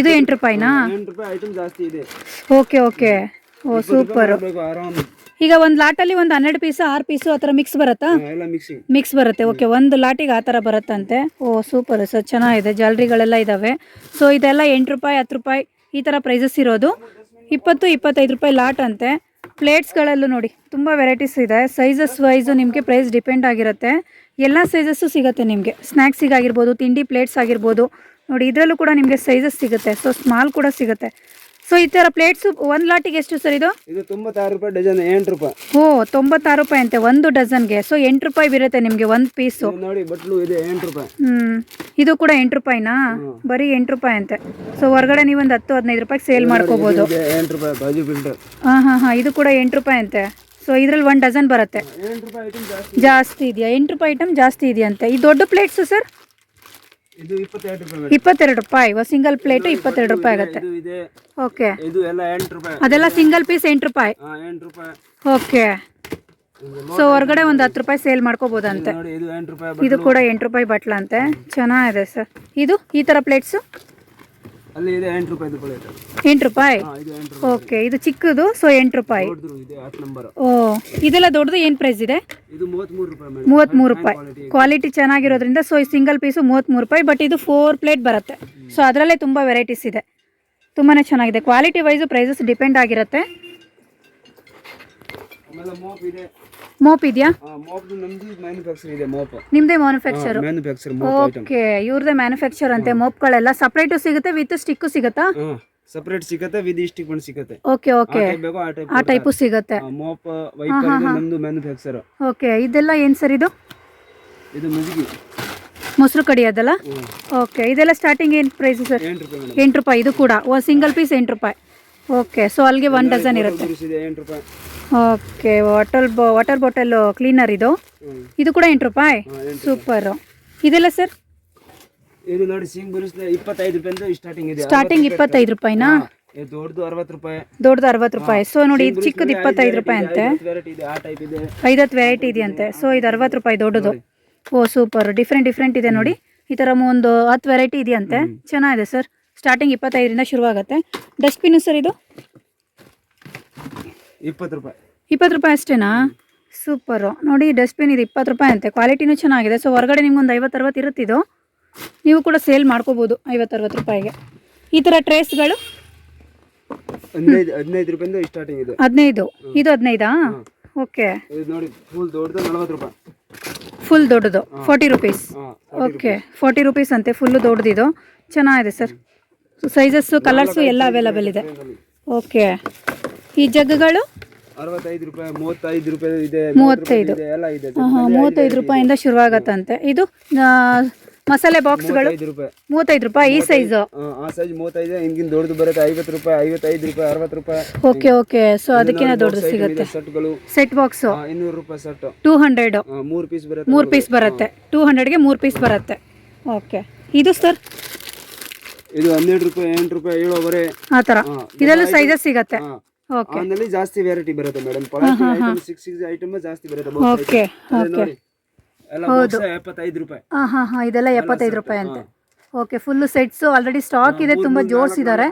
ಇದು ಎಂಟು ರೂಪಾಯಿನಾ? ಎಂಟು ರೂಪಾಯಿ ಐಟಮ್ ಜಾಸ್ತಿ ಇದೆ. Okay okay oh super. ಆರಾಮ್. ಈಗ ಒಂದು ಲಾಟಲ್ಲಿ ಒಂದು ಹನ್ನೆರಡು ಪೀಸು ಆರು ಪೀಸು ಆ ಥರ ಮಿಕ್ಸ್ ಬರುತ್ತಾ? ಎಲ್ಲ ಮಿಕ್ಸ್ ಬರುತ್ತೆ ಓಕೆ ಒಂದು ಲಾಟಿಗೆ ಆ ಥರ ಬರುತ್ತಂತೆ. ಓ ಸೂಪರ್ ಸರ್ ಚೆನ್ನಾಗಿದೆ. ಜ್ಯಾಲ್ರಿಗಳೆಲ್ಲ ಇದ್ದಾವೆ ಸೊ ಇದೆಲ್ಲ ಎಂಟು ರೂಪಾಯಿ ಹತ್ತು ರೂಪಾಯಿ ಈ ಥರ ಪ್ರೈಸಸ್ ಇರೋದು. ಇಪ್ಪತ್ತು ಇಪ್ಪತ್ತೈದು ರೂಪಾಯಿ ಲಾಟ್ ಅಂತೆ. ಪ್ಲೇಟ್ಸ್ಗಳಲ್ಲೂ ನೋಡಿ ತುಂಬ ವೆರೈಟೀಸ್ ಇದೆ. ಸೈಜಸ್ ವೈಸು ನಿಮಗೆ ಪ್ರೈಸ್ ಡಿಪೆಂಡ್ ಆಗಿರುತ್ತೆ. ಎಲ್ಲ ಸೈಜಸ್ಸು ಸಿಗುತ್ತೆ ನಿಮಗೆ. ಸ್ನ್ಯಾಕ್ಸಿಗಾಗಿರ್ಬೋದು ತಿಂಡಿ ಪ್ಲೇಟ್ಸ್ ಆಗಿರ್ಬೋದು. ನೋಡಿ ಇದರಲ್ಲೂ ಕೂಡ ನಿಮಗೆ ಸೈಜಸ್ ಸಿಗುತ್ತೆ. ಸೊ ಸ್ಮಾಲ್ ಕೂಡ ಸಿಗುತ್ತೆ. ಸೊ ಈ ಥರ ಪ್ಲೇಟ್ಸು ಒಂದ್ ಲಾಟಿಗೆ ಎಷ್ಟು ಸರ್ ಇದು? ಇದು ತೊಂಬತ್ತಾರು ರೂಪಾಯಿ ಡಜನ್ ಎಂಟು ರೂಪಾಯಿ. ಓ ತೊಂಬತ್ತಾರು ರೂಪಾಯಿ ಅಂತೆ ಒಂದು ಡಜನ್ಗೆ ಸೊ ಎಂಟು ರೂಪಾಯಿ ಬೀರುತ್ತೆ ನಿಮಗೆ ಒಂದ್ ಪೀಸ್ ನೋಡಿ ಬಟ್ಲು ಇದೆ ಎಂಟು ರೂಪಾಯಿ. ಹ್ಮ್. ಇದು ಕೂಡ ಎಂಟು ರೂಪಾಯಿನಾ? ಬರೀ ಎಂಟು ರೂಪಾಯಿ ಅಂತೆ. ಸೊ ಹೊರಗಡೆ ನೀವು ಒಂದು ಹತ್ತು ಹದಿನೈದು ರೂಪಾಯಿಗೆ ಸೇಲ್ ಮಾಡ್ಕೋಬಹುದು ಇದೆ ಎಂಟು ರೂಪಾಯಿ ಬಾಜು ಫಿಲ್ಟರ್ ಹಾ ಹಾ ಹಾಂ ಇದು ಕೂಡ ಎಂಟು ರೂಪಾಯಿ ಅಂತೆ. ಸೊ ಇದ್ರಲ್ಲಿ ಒಂದು ಡಜನ್ ಬರುತ್ತೆ. ರೂಪಾಯಿ ಜಾಸ್ತಿ ಇದೆಯಾ? ಎಂಟು ರೂಪಾಯಿ ಐಟಮ್ ಜಾಸ್ತಿ ಇದೆಯಂತೆ ಈ ದೊಡ್ಡ ಪ್ಲೇಟ್ಸು ಸರ್ ಇದು ಇಪ್ಪತ್ತೆರಡು ರೂಪಾಯಿ ಸಿಂಗಲ್ ಪ್ಲೇಟ್ ಇಪ್ಪತ್ತೆರಡು ರೂಪಾಯಿ ಆಗುತ್ತೆ. ಓಕೆ ಇದು. ಎಲ್ಲ ಎಂಟು ರೂಪಾಯಿ. ಅದೆಲ್ಲ ಸಿಂಗಲ್ ಪೀಸ್ ಎಂಟು ರೂಪಾಯಿ? ಹಾ ಎಂಟು ರೂಪಾಯಿ. ಓಕೆ ಸೊ ಹೊರಗಡೆ ಒಂದು ಹತ್ತು ರೂಪಾಯಿ ಸೇಲ್ ಮಾಡ್ಕೋಬೋದಂತೆ. ಇದು ಕೂಡ ಎಂಟು ರೂಪಾಯಿ ಬಟ್ಲಂತೆ. ಚೆನ್ನಾಗಿದೆ ಸರ್. ಇದು ಈ ಥರ ಪ್ಲೇಟ್ಸು ಅಲ್ಲಿ ಇದೆ ಎಂಟು ರೂಪಾಯಿದು ಪ್ಲೇಟ್ ಎಂಟು ರೂಪಾಯಿ? ಓಕೆ ಇದು ಚಿಕ್ಕದು ಸೊ ಎಂಟು ರೂಪಾಯಿ. ಓ ಇದೆಲ್ಲ ದೊಡ್ಡದು ಏನು ಪ್ರೈಸ್ ಇದೆ? ಮೂವತ್ತ್ಮೂರು ರೂಪಾಯಿ ಕ್ವಾಲಿಟಿ ಚೆನ್ನಾಗಿರೋದ್ರಿಂದ ಸೊ ಈ ಸಿಂಗಲ್ ಪೀಸು ಮೂವತ್ತ್ಮೂರು ರೂಪಾಯಿ ಬಟ್ ಇದು ಫೋರ್ ಪ್ಲೇಟ್ ಬರುತ್ತೆ. ಸೊ ಅದರಲ್ಲೇ ತುಂಬ ವೆರೈಟೀಸ್ ಇದೆ. ತುಂಬಾ ಚೆನ್ನಾಗಿದೆ. ಕ್ವಾಲಿಟಿ ವೈಸು ಪ್ರೈಸಸ್ ಡಿಪೆಂಡ್ ಆಗಿರುತ್ತೆ. ಮೋಪ್ ಇದೆ. ಮೋಪ್ ಇದೆಯಾ? ನಮ್ದು ಮ್ಯಾನುಫ್ಯಾಕ್ಚರ್ ಓಕೆ ಇವ್ರದೇ ಮ್ಯಾನುಫ್ಯಾಕ್ಚರ್ ಅಂತೆ ಮೋಪ್ಗಳೆಲ್ಲ ಸಪ್ರೇಟು ಸಿಗುತ್ತೆ ವಿತ್ ಸ್ಟಿಕ್ಕು ಸಿಗುತ್ತಾ? ಸಪರೇಟ್ ಸಿಗುತ್ತೆ ವಿದ್ ಸ್ಟಿಕ್ ಒಂದು ಸಿಗುತ್ತೆ. Okay okay. ಆ ಟೈಪ್ ಸಿಗುತ್ತೆ. ಮೋಪ್ ವೈಪರ್ ನಮ್ದು ಮ್ಯಾನುಫ್ಯಾಕ್ಚರ್ ಓಕೆ ಇದೆಲ್ಲ ಏನು ಸರ್ ಇದು? ಇದು ಮುಜುಗಿ ಮೊಸರು ಕಡಿಯೋದಲ್ಲ ಹ್ಮ್. ಓಕೆ ಇದೆಲ್ಲ ಸ್ಟಾರ್ಟಿಂಗ್ ಏನು ಪ್ರೈಸ್ ಸರ್? ಎಂಟು ರೂಪಾಯಿ ಇದು ಕೂಡ. ಸಿಂಗಲ್ ಪೀಸ್ ಎಂಟು ರೂಪಾಯಿ. ಓಕೆ ಸೊ ಅಲ್ಲಿಗೆ ಒನ್ ಡಜನ್ ಇರುತ್ತೆ. ಇದೆ ಎಂಟು ರೂಪಾಯಿ. ಓಕೆ ವಾಟರ್ ಬೊ ವಾಟರ್ ಬಾಟಲ್ ಕ್ಲೀನರ್ ಇದು? ಇದು ಕೂಡ ಎಂಟು ರೂಪಾಯಿ? ಸೂಪರ್. ಇದೆಲ್ಲ ಸರ್? ಇದು ನೋಡಿ ಸಿಂಗ್ ಬರಿಸಿದ ಇಪ್ಪತ್ತೈದು ರೂಪಾಯಿಂದ ಸ್ಟಾರ್ಟಿಂಗ್ ಇದೆ. ಸ್ಟಾರ್ಟಿಂಗ್ ಇಪ್ಪತ್ತೈದು ರೂಪಾಯಿನಾ? ದೊಡ್ಡದು ಅರವತ್ತು ರೂಪಾಯಿ. ದೊಡ್ಡದು ಅರವತ್ತು ರೂಪಾಯಿ. ಸೊ ನೋಡಿ ಇದು ಚಿಕ್ಕದು ಇಪ್ಪತ್ತೈದು ರೂಪಾಯಿ ಅಂತೆ. ಐದತ್ತು ವೆರೈಟಿ ಇದೆಯಂತೆ. ಸೊ ಇದು ಅರವತ್ತು ರೂಪಾಯಿ ದೊಡ್ಡದು. ಓ ಸೂಪರ್. ಡಿಫ್ರೆಂಟ್ ಡಿಫ್ರೆಂಟ್ ಇದೆ ನೋಡಿ. ಈ ಥರ ಒಂದು ಹತ್ತು ವೆರೈಟಿ ಇದೆಯಂತೆ. ಚೆನ್ನಾಗಿದೆ ಸರ್. ಸ್ಟಾರ್ಟಿಂಗ್ ಇಪ್ಪತ್ತೈದರಿಂದ ಶುರುವಾಗುತ್ತೆ. ಡಸ್ಟ್ಬಿನ್ನು ಸರ್ ಇದು? ಇಪ್ಪತ್ತು ರೂಪಾಯಿ. ಇಪ್ಪತ್ತು ರೂಪಾಯಿ ಅಷ್ಟೇನಾ? ಸೂಪರು. ನೋಡಿ ಡಸ್ಟ್ಬಿನ್ ಇದು ಇಪ್ಪತ್ತು ರೂಪಾಯಿ ಅಂತೆ. ಕ್ವಾಲಿಟಿನೂ ಚೆನ್ನಾಗಿದೆ. ಸೊ ಹೊರಗಡೆ ನಿಮ್ಗೊಂದು ಐವತ್ತು ಅರವತ್ತು ಇರುತ್ತಿದ್ದು ನೀವು ಕೂಡ ಸೇಲ್ ಮಾಡ್ಕೋಬೋದು ಐವತ್ತು ಅರವತ್ತು ರೂಪಾಯಿಗೆ. ಈ ಥರ ಟ್ರೇಸ್ಗಳು? ಹದಿನೈದು ಹದಿನೈದು ರೂಪಾಯಿಂದ ಸ್ಟಾರ್ಟಿಂಗ್ ಇದೆ. ಹದಿನೈದು. ಇದು ಹದಿನೈದಾ? ಓಕೆ. ನೋಡಿ ಫುಲ್ ದೊಡ್ಡದು ನಲವತ್ತು ರೂಪಾಯಿ. ಫುಲ್ ದೊಡ್ಡದು. Forty rupees okay forty rupees ಅಂತೆ. ಫುಲ್ಲು ದೊಡ್ಡದಿದು ಚೆನ್ನಾಗಿದೆ ಸರ್ ಸೈಜಸ್ಸು ಕಲರ್ಸು ಎಲ್ಲ ಅವೈಲಬಲ್ ಇದೆ. ಓಕೆ ಈ ಜಗ್ಗಳು ಅರವತ್ತೈದು ರೂಪಾಯಿ ಮೂವತ್ತೈದು ರೂಪಾಯಿ ಇದೆ ಮೂವತ್ತೈದು. ಇದೆ ಎಲ್ಲ ಇದೆ. ಹಾಂ ಮೂವತ್ತೈದು ರೂಪಾಯಿಂದ ಶುರುವಾಗತ್ತಂತೆ. ಇದು ಮಸಾಲೆ ಬಾಕ್ಸ್ಗಳು ಮೂವತ್ತೈದು ರೂಪಾಯಿ. ಈ ಸೈಜು ಆ, ಸೈಜ್ ಮೂವತ್ತೈದು ಹಿಂಗಿನ ದೊಡ್ಡದು ಬರುತ್ತೆ ಐವತ್ತು ರೂಪಾಯಿ ಐವತ್ತೈದು ರೂಪಾಯಿ ಅರವತ್ತು ರೂಪಾಯಿ. Okay okay. ಸೊ ಅದಕ್ಕಿಂತ ದೊಡ್ಡದು ಸಿಗುತ್ತೆ. ಸೆಟ್ಗಳು ಸೆಟ್ ಬಾಕ್ಸ್ ಇನ್ನೂರು ರೂಪಾಯಿ ಸೆಟ್ ಟೂ ಹಂಡ್ರೆಡು ಮೂರು ಪೀಸ್ ಬರುತ್ತೆ ಮೂರು ಪೀಸ್ ಬರುತ್ತೆ. ಟೂ ಹಂಡ್ರೆಡ್ಗೆ ಮೂರು ಪೀಸ್ ಬರುತ್ತೆ. ಓಕೆ ಇದು ಸರ್ ಇದು ಹನ್ನೆರಡು ರೂಪಾಯಿ ಎಂಟು ರೂಪಾಯಿ ಏಳುವರೆ. ಆ ಥರ. ಇದೆಲ್ಲ ಸೈಜಸ್ ಸಿಗತ್ತೆ. ಓಕೆ ಆಮೇಲೆ ಜಾಸ್ತಿ ವೆರೈಟಿ ಬರುತ್ತೆ madam item six six item ಜಾಸ್ತಿ ಬರುತ್ತೆ ಓಕೆ ಅದೇ ಎಲ್ಲ ಬಾಕ್ಸ್ ಎಪ್ಪತ್ತೈದು ರೂಪಾಯಿ. ಹಾಂ ಹಾಂ ಹಾಂ ಇದೆಲ್ಲ ಎಪ್ಪತ್ತೈದು ರೂಪಾಯಿ ಅಂತೆ. Okay full sets already stock ಇದೆ ತುಂಬಾ ಜೋಡಿಸಿದ್ದಾರೆ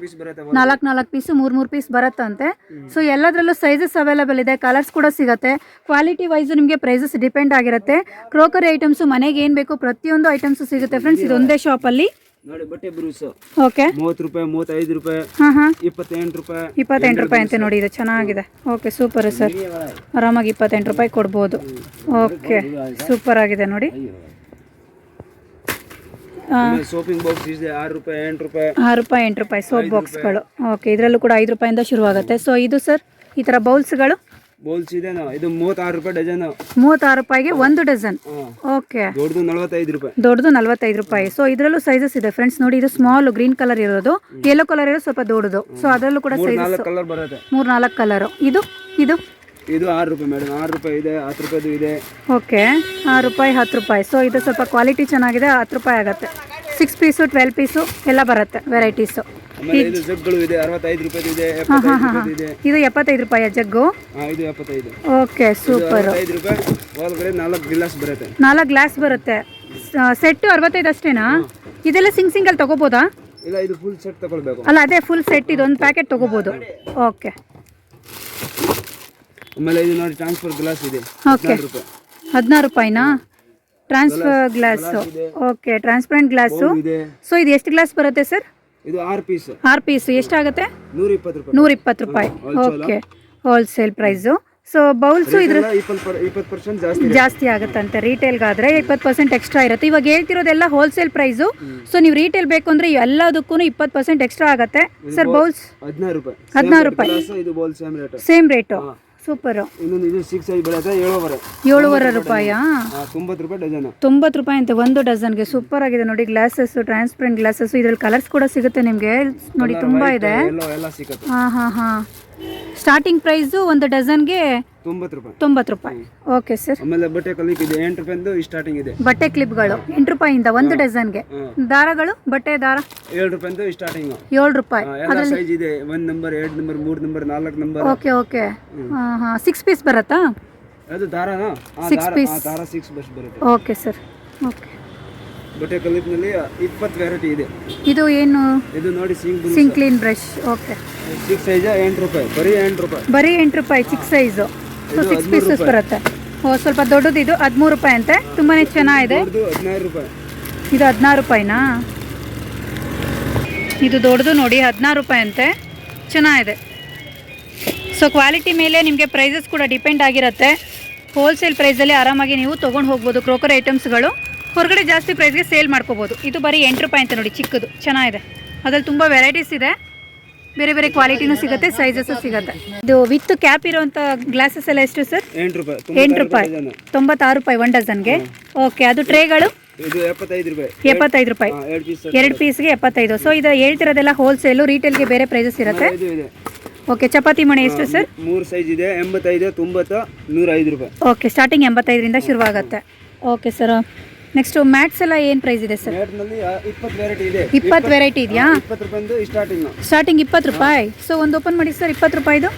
ನಾಲ್ಕು ನಾಲ್ಕು ಪೀಸು ಮೂರ್ ಮೂರು ಪೀಸ್ ಬರುತ್ತಂತೆ ಸೊ ಎಲ್ಲದರಲ್ಲೂ ಸೈಜಸ್ ಅವೈಲಬಲ್ ಇದೆ ಕಲರ್ಸ್ ಕೂಡ ಸಿಗುತ್ತೆ. ಕ್ವಾಲಿಟಿ ವೈಸ್ ನಿಮಗೆ ಪ್ರೈಸಸ್ ಡಿಪೆಂಡ್ ಆಗಿರುತ್ತೆ. ಕ್ರೋಕರಿ ಐಟಮ್ಸ್ ಮನೆಗೆ ಏನು ಬೇಕು ಪ್ರತಿಯೊಂದು ಐಟಮ್ಸ್ ಸಿಗುತ್ತೆ ಫ್ರೆಂಡ್ಸ್ ಇದೊಂದೇ ಶಾಪಲ್ಲಿ ನೋಡಿ ಬಟ್ಟೆ ಬ್ರೂಸ್. ಓಕೆ. ಮೂವತ್ತು ರೂಪಾಯಿ ಮೂವತ್ತೈದು ರೂಪಾಯಿ ಇಪ್ಪತ್ತೆಂಟು ರೂಪಾಯಿ ಇಪ್ಪತ್ತೆಂಟು ರೂಪಾಯಿ ಅಂತ ನೋಡಿ ಇದು ಚೆನ್ನಾಗಿದೆ. Okay super sir. ಆರಾಮಾಗಿ ಇಪ್ಪತ್ತೆಂಟು ರೂಪಾಯಿ ಕೊಡ್ಬೋದು. ಓಕೆ ಸೂಪರ್ ಆಗಿದೆ ನೋಡಿ. ಸೋಪಿಂಗ್ ಬಾಕ್ಸ್ ಇದೆ ಆರು ರೂಪಾಯಿ ಎಂಟು ರೂಪಾಯಿ. ಆರು ರೂಪಾಯಿ ಎಂಟು ರೂಪಾಯಿ ಸೋಪ್ ಬಾಕ್ಸ್ಗಳು. ಓಕೆ ಇದರಲ್ಲೂ ಕೂಡ ಐದು ರೂಪಾಯಿಂದ ಶುರುವಾಗುತ್ತೆ. ಸೊ ಇದು ಸರ್ ಈ ಥರ ಬೌಲ್ಸ್ಗಳು. ಇದು ಮೂವತ್ತಾರು ರೂಪಾಯಿ ಡಜನ್ ಮೂವತ್ತಾರು ರೂಪಾಯಿಗೆ ಒಂದು ಡಜನ್ ಓಕೆ ದೊಡ್ಡದು ನಲವತ್ತೈದು ರೂಪಾಯಿ. ದೊಡ್ಡದು ನಲವತ್ತೈದು ರೂಪಾಯಿ. ಸೊ ಇದರಲ್ಲೂ ಸೈಜಸ್ ಇದೆ ಫ್ರೆಂಡ್ಸ್ ನೋಡಿ ಇದು ಸ್ಮಾಲ್ ಗ್ರೀನ್ ಕಲರ್ ಇರೋದು. ಯೆಲ್ಲೋ ಕಲರ್ ಇರೋದು ಸ್ವಲ್ಪ ದೊಡ್ಡದು. ಸೊ ಅದರಲ್ಲೂ ಕೂಡ ಸೈಜಸ್ ನಾಲ್ಕು ಕಲರ್ ಬರುತ್ತೆ. ಮೂರು ನಾಲ್ಕು ಕಲರ್ ಇದು ಇದು? ಇದು ಆರು ರೂಪಾಯಿ ಮೇಡಮ್ ಆರು ರೂಪಾಯಿ ಇದೆ ಹತ್ತು ರೂಪಾಯಿದು ಇದೆ. ಓಕೆ ಆರು ರೂಪಾಯಿ ಹತ್ತು ರೂಪಾಯಿ. ಸೊ ಇದು ಸ್ವಲ್ಪ ಕ್ವಾಲಿಟಿ ಚೆನ್ನಾಗಿದೆ ಹತ್ತು ರೂಪಾಯಿ ಆಗುತ್ತೆ. ಸಿಕ್ಸ್ ಪೀಸು ಟ್ವೆಲ್ ಪೀಸು ಎಲ್ಲ ಬರುತ್ತೆ ವೆರೈಟೀಸು ಇದು ಎಪ್ಪತ್ತೈದು ರೂಪಾಯಿ ಜಗ್ಗು? ಓಕೆ ಸೂಪರ್ ನಾಲ್ಕು ಗಿಲಾಸ್ ಬರುತ್ತೆ. ಸೆಟ್ ಅರವತ್ತೈದು ಅಷ್ಟೇನಾ? ಇದೆಲ್ಲ ಸಿಂಗ್ ಸಿಂಗಲ್ ತಗೋಬೋದಾ? ಅಲ್ಲ ಅದೇ ಫುಲ್ ಸೆಟ್ ಇದೊಂದು ಪ್ಯಾಕೆಟ್ ತಗೋಬೋದು. ಓಕೆ ಆಮೇಲೆ ಇದು ನೋಡಿ ಟ್ರಾನ್ಸ್ಫರ್ ಗ್ಲಾಸ್ ಇದೆ. ಓಕೆ ಹದಿನಾರು ರೂಪಾಯಿ. ಹದಿನಾರು ರೂಪಾಯಿನಾ? Transfer glass okay transparent glass so ಇದು. ಎಷ್ಟು ಗ್ಲಾಸ್ ಬರುತ್ತೆ ಸರ್ ಇದು ಆರು ಪೀಸ್ ಆರು ಪೀಸ್ ಎಷ್ಟಾಗುತ್ತೆ? ನೂರ ಇಪ್ಪತ್ತು ರೂಪಾಯಿ. ನೂರ ಇಪ್ಪತ್ತು ರೂಪಾಯಿ okay wholesale price so bowls ಇದ್ರ ಜಾಸ್ತಿ ಆಗುತ್ತಂತೆ. ರಿಟೇಲ್ಗಾದ್ರೆ ಇಪ್ಪತ್ತು ಪರ್ಸೆಂಟ್ ಎಕ್ಸ್ಟ್ರಾ ಇರುತ್ತೆ. ಇವಾಗ ಹೇಳ್ತಿರೋದೆಲ್ಲ ಹೋಲ್ಸೇಲ್ ಪ್ರೈಸು ಸೊ ನೀವು ರೀಟೇಲ್ ಬೇಕು ಅಂದರೆ ಎಲ್ಲದಕ್ಕೂ ಇಪ್ಪತ್ತು ಪರ್ಸೆಂಟ್ ಎಕ್ಸ್ಟ್ರಾ ಆಗುತ್ತೆ. ಸರ್ ಬೌಲ್ಸ್ ಹದಿನಾರು ರೂಪಾಯಿ. ಹದಿನಾರು ರೂಪಾಯಿ. Same rate super. ಇನ್ನೊಂದು ಇದು ಸಿಕ್ಸ್ ಐದು ಬರುತ್ತೆ ಏಳುವರೆ. ಏಳುವರೆ ರೂಪಾಯಾ ತೊಂಬತ್ತು ರೂಪಾಯಿ ಡಜನ್ ತೊಂಬತ್ತು ರೂಪಾಯಿ ಅಂತ ಒಂದು ಡಜನ್ಗೆ ಸೂಪರ್ ಆಗಿದೆ ನೋಡಿ ಗ್ಲಾಸಸ್ ಟ್ರಾನ್ಸ್ಪರೆಂಟ್ ಗ್ಲಾಸಸ್ ಇದ್ರಲ್ಲಿ ಕಲರ್ಸ್ ಕೂಡ ಸಿಗುತ್ತೆ ನಿಮಗೆ. ನೋಡಿ ತುಂಬ ಇದೆ. ಹಾಂ ಹಾಂ ಹಾಂ. ಸ್ಟಾರ್ಟಿಂಗ್ ಪ್ರೈಸು ಒಂದು ಡಜನ್ಗೆ ತೊಂಬತ್ತು ರೂಪಾಯಿ. ತೊಂಬತ್ತು ರೂಪಾಯಿ. ಓಕೆ ಸರ್ ಆಮೇಲೆ ಬಟ್ಟೆ ಕ್ಲಿಪ್ ಇದೆ ಎಂಟು ರೂಪಾಯಿಂದು ಸ್ಟಾರ್ಟಿಂಗ್ ಇದೆ. ಬಟ್ಟೆ ಕ್ಲಿಪ್ಗಳು ಎಂಟು ರೂಪಾಯಿಂದ ಒಂದು ಡಜನ್ಗೆ. ದಾರಗಳು ಬಟ್ಟೆ ದಾರ? ಏಳು ರೂಪಾಯಿಂದು ಸ್ಟಾರ್ಟಿಂಗ್ ಏಳು ರೂಪಾಯಿ. ಎಲ್ಲ ಸೈಜ್ ಇದೆ. ಒಂದು ನಂಬರ್ ಎರಡು ನಂಬರ್ ಮೂರು ನಂಬರ್ ನಾಲ್ಕು ನಂಬರ್ ಓಕೆ ಓಕೆ ಹಾಂ ಹಾಂ. ಸಿಕ್ಸ್ ಪೀಸ್ ಬರುತ್ತಾ? ಅದು ದಾರನಾ? piece. ಆ ದಾರ ಸಿಕ್ಸ್ ಬಸ್ ಬರುತ್ತೆ. ಓಕೆ ಸರ್ ಓಕೆ ಬಟ್ಟೆ ಕಲಿಪ್ನಲ್ಲಿ ಇಪ್ಪತ್ತು ವೆರೈಟಿ ಇದೆ. ಇದು ಏನು? ಇದು ನೋಡಿ Singh sink clean brush okay. Six size ಎಂಟು ರೂಪಾಯಿ ಬರೀ ಎಂಟು ರೂಪಾಯಿ. ಬರೀ ಎಂಟು ರೂಪಾಯಿ ಚಿಕ್ಕ ಸೈಜು ಸೊ ಸಿಕ್ಸ್ ಪೀಸಸ್ ಬರುತ್ತೆ. ಓ ಸ್ವಲ್ಪ ದೊಡ್ಡದು ಇದು ಹದಿಮೂರು ರೂಪಾಯಿ ಅಂತೆ. ತುಂಬಾ ಚೆನ್ನಾಗಿದೆ. ಹದಿನಾರು ರೂಪಾಯಿ. ಇದು ಹದಿನಾರು ರೂಪಾಯಿನಾ? ಇದು ದೊಡ್ಡದು ನೋಡಿ ಹದಿನಾರು ರೂಪಾಯಿ ಅಂತೆ. ಚೆನ್ನಾಗಿದೆ. ಸೊ ಕ್ವಾಲಿಟಿ ಮೇಲೆ ನಿಮಗೆ ಪ್ರೈಸಸ್ ಕೂಡ ಡಿಪೆಂಡ್ ಆಗಿರುತ್ತೆ. ಹೋಲ್ಸೇಲ್ ಪ್ರೈಸಲ್ಲಿ ಆರಾಮಾಗಿ ನೀವು ತೊಗೊಂಡು ಹೋಗ್ಬೋದು. ಕ್ರೋಕರಿ ಐಟಮ್ಸ್ಗಳು ಹೊರಗಡೆ ಜಾಸ್ತಿ ಪ್ರೈಸ್ಗೆ ಸೇಲ್ ಮಾಡ್ಕೋಬೋದು. ಇದು ಬರೀ ಎಂಟು ರೂಪಾಯಿ ಅಂತ ನೋಡಿ ಚಿಕ್ಕದು ಚೆನ್ನಾಗಿದೆ. ಅದ್ರಲ್ಲಿ ತುಂಬ ವೆರೈಟೀಸ್ ಇದೆ. ಬೇರೆ ಬೇರೆ ಕ್ವಾಲಿಟಿನೂ ಸಿಗುತ್ತೆ ಸೈಜಸ್ಸು ಸಿಗುತ್ತೆ. ಇದು ವಿತ್ ಕ್ಯಾಪ್ ಇರುವಂತ ಗ್ಲಾಸಸ್ ಎಲ್ಲ ಎಷ್ಟು ಸರ್? ಎಂಟು ರೂಪಾಯಿ ತೊಂಬತ್ತಾರು ರೂಪಾಯಿ. ಒನ್ ಡಜನ್ಗೆ ಓಕೆ ಅದು ಟ್ರೇಗಳು ಎಪ್ಪತ್ತೈದು ರೂಪಾಯಿ. ಎರಡು ಪೀಸ್ಗೆ ಎಪ್ಪತ್ತೈದು. ಸೊ ಇದು ಹೇಳ್ತಿರೋದೆಲ್ಲ ಹೋಲ್ಸೇಲು ರೀಟೇಲ್ಗೆ ಬೇರೆ ಪ್ರೈಸಸ್ ಇರುತ್ತೆ? ಓಕೆ ಚಪಾತಿ ಮಣೆ ಎಷ್ಟು ಸರ್? ಮೂರು ಸೈಜ್ ಇದೆ ಎಂಬತ್ತೈದು ತೊಂಬತ್ತು ನೂರೈದು ರೂಪಾಯಿ. ಓಕೆ ಸ್ಟಾರ್ಟಿಂಗ್ ಎಂಬತ್ತೈದರಿಂದ ಶುರುವಾಗುತ್ತೆ. ಓಕೆ ಸರ್ ನೆಕ್ಸ್ಟು ಮ್ಯಾಟ್ಸ್ ಎಲ್ಲ ಏನು ಪ್ರೈಸ್ ಇದೆ ಸರ್ ಇಪ್ಪತ್ತು ವೆರೈಟಿ ಇದೆ. ಇಪ್ಪತ್ತು ವೆರೈಟಿ ಇದೆಯಾ? ಇಪ್ಪತ್ತು ರೂಪಾಯಿಂದ ಸ್ಟಾರ್ಟಿಂಗ್ ಸ್ಟಾರ್ಟಿಂಗ್ ಇಪ್ಪತ್ತು ರೂಪಾಯಿ. ಸೊ ಒಂದು ಓಪನ್ ಮಾಡಿ ಸರ್ ಇಪ್ಪತ್ತು ರೂಪಾಯಿದು?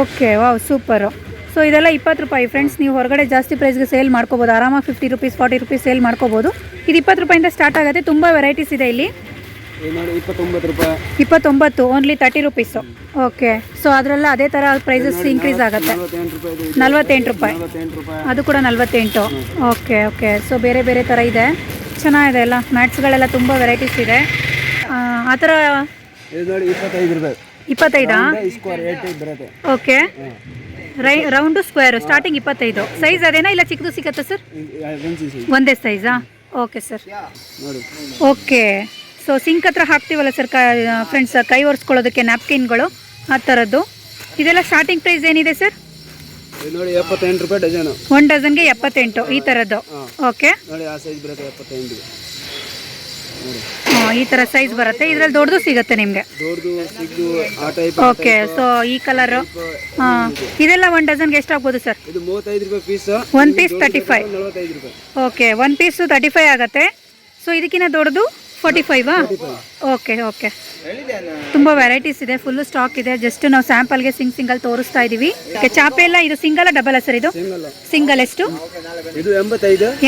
ಓಕೆ ವಾವ್ ಸೂಪರು ಸೊ ಇದೆಲ್ಲ ಇಪ್ಪತ್ತು ರೂಪಾಯಿ. ಫ್ರೆಂಡ್ಸ್ ನೀವು ಹೊರಗಡೆ ಜಾಸ್ತಿ ಪ್ರೈಸ್ಗೆ ಸೇಲ್ ಮಾಡ್ಕೋಬೋದು. ಆರಾಮಾಗಿ fifty rupees forty rupees sale ಮಾಡ್ಕೋಬೋದು. ಇದು ಇಪ್ಪತ್ತು ರೂಪಾಯಿಂದ ಸ್ಟಾರ್ಟ್ ಆಗುತ್ತೆ. ತುಂಬ ವೆರೈಟೀಸ್ ಇದೆ ಇಲ್ಲಿ. ಇಪ್ಪತ್ತೊಂಬತ್ತು ರೂಪಾಯಿ. ಇಪ್ಪತ್ತೊಂಬತ್ತು only thirty rupees okay so ಅದರಲ್ಲ ಅದೇ ಥರ ಪ್ರೈಸಸ್ ಇನ್ಕ್ರೀಸ್ ಆಗುತ್ತೆ. ನಲವತ್ತೆಂಟು ರೂಪಾಯಿ ಅದು ಕೂಡ ನಲ್ವತ್ತೆಂಟು. ಓಕೆ ಓಕೆ ಸೊ ಬೇರೆ ಬೇರೆ ಥರ ಇದೆ. ಚೆನ್ನಾಗಿದೆ ಎಲ್ಲ. ಮ್ಯಾಟ್ಸ್ಗಳೆಲ್ಲ ತುಂಬ ವೆರೈಟೀಸ್ ಇದೆ. ಆ, ಥರ ಇಪ್ಪತ್ತೈದು ಓಕೆ ರೈ ರೌಂಡು ಸ್ಕ್ವೇರು ಸ್ಟಾರ್ಟಿಂಗ್ ಇಪ್ಪತ್ತೈದು. ಸೈಜ್ ಅದೇನಾ ಇಲ್ಲ ಚಿಕ್ಕದು ಸಿಗತ್ತಾ ಸರ್ ಒಂದೇ ಸೈಜಾ okay sir okay so sink ಹತ್ರ ಹಾಕ್ತೀವಲ್ಲ ಸರ್ ಕ ಫ್ರೆಂಡ್ಸ್ ಕೈ ಒರೆಸ್ಕೊಳ್ಳೋದಕ್ಕೆ ನ್ಯಾಪ್ಕಿನ್ಗಳು ಆ ಥರದ್ದು ಇದೆಲ್ಲ ಸ್ಟಾರ್ಟಿಂಗ್ ಪ್ರೈಸ್ ಏನಿದೆ ಸರ್ ನೋಡಿ ಎಪ್ಪತ್ತೆಂಟು ರೂಪಾಯಿ ಡಜನ್. ಒನ್ ಡಜನ್ಗೆ ಎಪ್ಪತ್ತೆಂಟು ಈ ಥರದ್ದು ಓಕೆ ನೋಡಿ ಆ ಸೈಜ್ ಬರುತ್ತೆ ಎಪ್ಪತ್ತೆಂಟು ನೋಡಿ. ಈ ಥರ ಸೈಜ್ ಬರುತ್ತೆ. ಇದ್ರಲ್ಲಿ ದೊಡ್ಡದು ಸಿಗುತ್ತೆ ನಿಮಗೆ. ಓಕೆ ಸೊ ಈ ಕಲರ್ ಹಾಂ. ಇದೆಲ್ಲ ಒನ್ ಡಜನ್ಗೆ ಎಷ್ಟಾಗ್ಬೋದು sir one piece thirty five okay one piece thirty five ಆಗುತ್ತೆ. ಸೊ ಇದಕ್ಕಿಂತ ದೊಡ್ಡದು ಫೋರ್ಟಿ ಫೈವಾ ಓಕೆ ಓಕೆ ತುಂಬ ವೆರೈಟೀಸ್ ಇದೆ ಫುಲ್ಲು ಸ್ಟಾಕ್ ಇದೆ. ಜಸ್ಟ್ ನಾವು ಸ್ಯಾಂಪಲ್ಗೆ ಸಿಂಗ್ ಸಿಂಗಲ್ ತೋರಿಸ್ತಾ ಇದ್ದೀವಿ ಓಕೆ ಚಾಪೆ ಎಲ್ಲ ಇದು ಸಿಂಗಲ್ ಡಬಲ್ ಸರ್ ಇದು? ಸಿಂಗಲ್ ಎಷ್ಟು?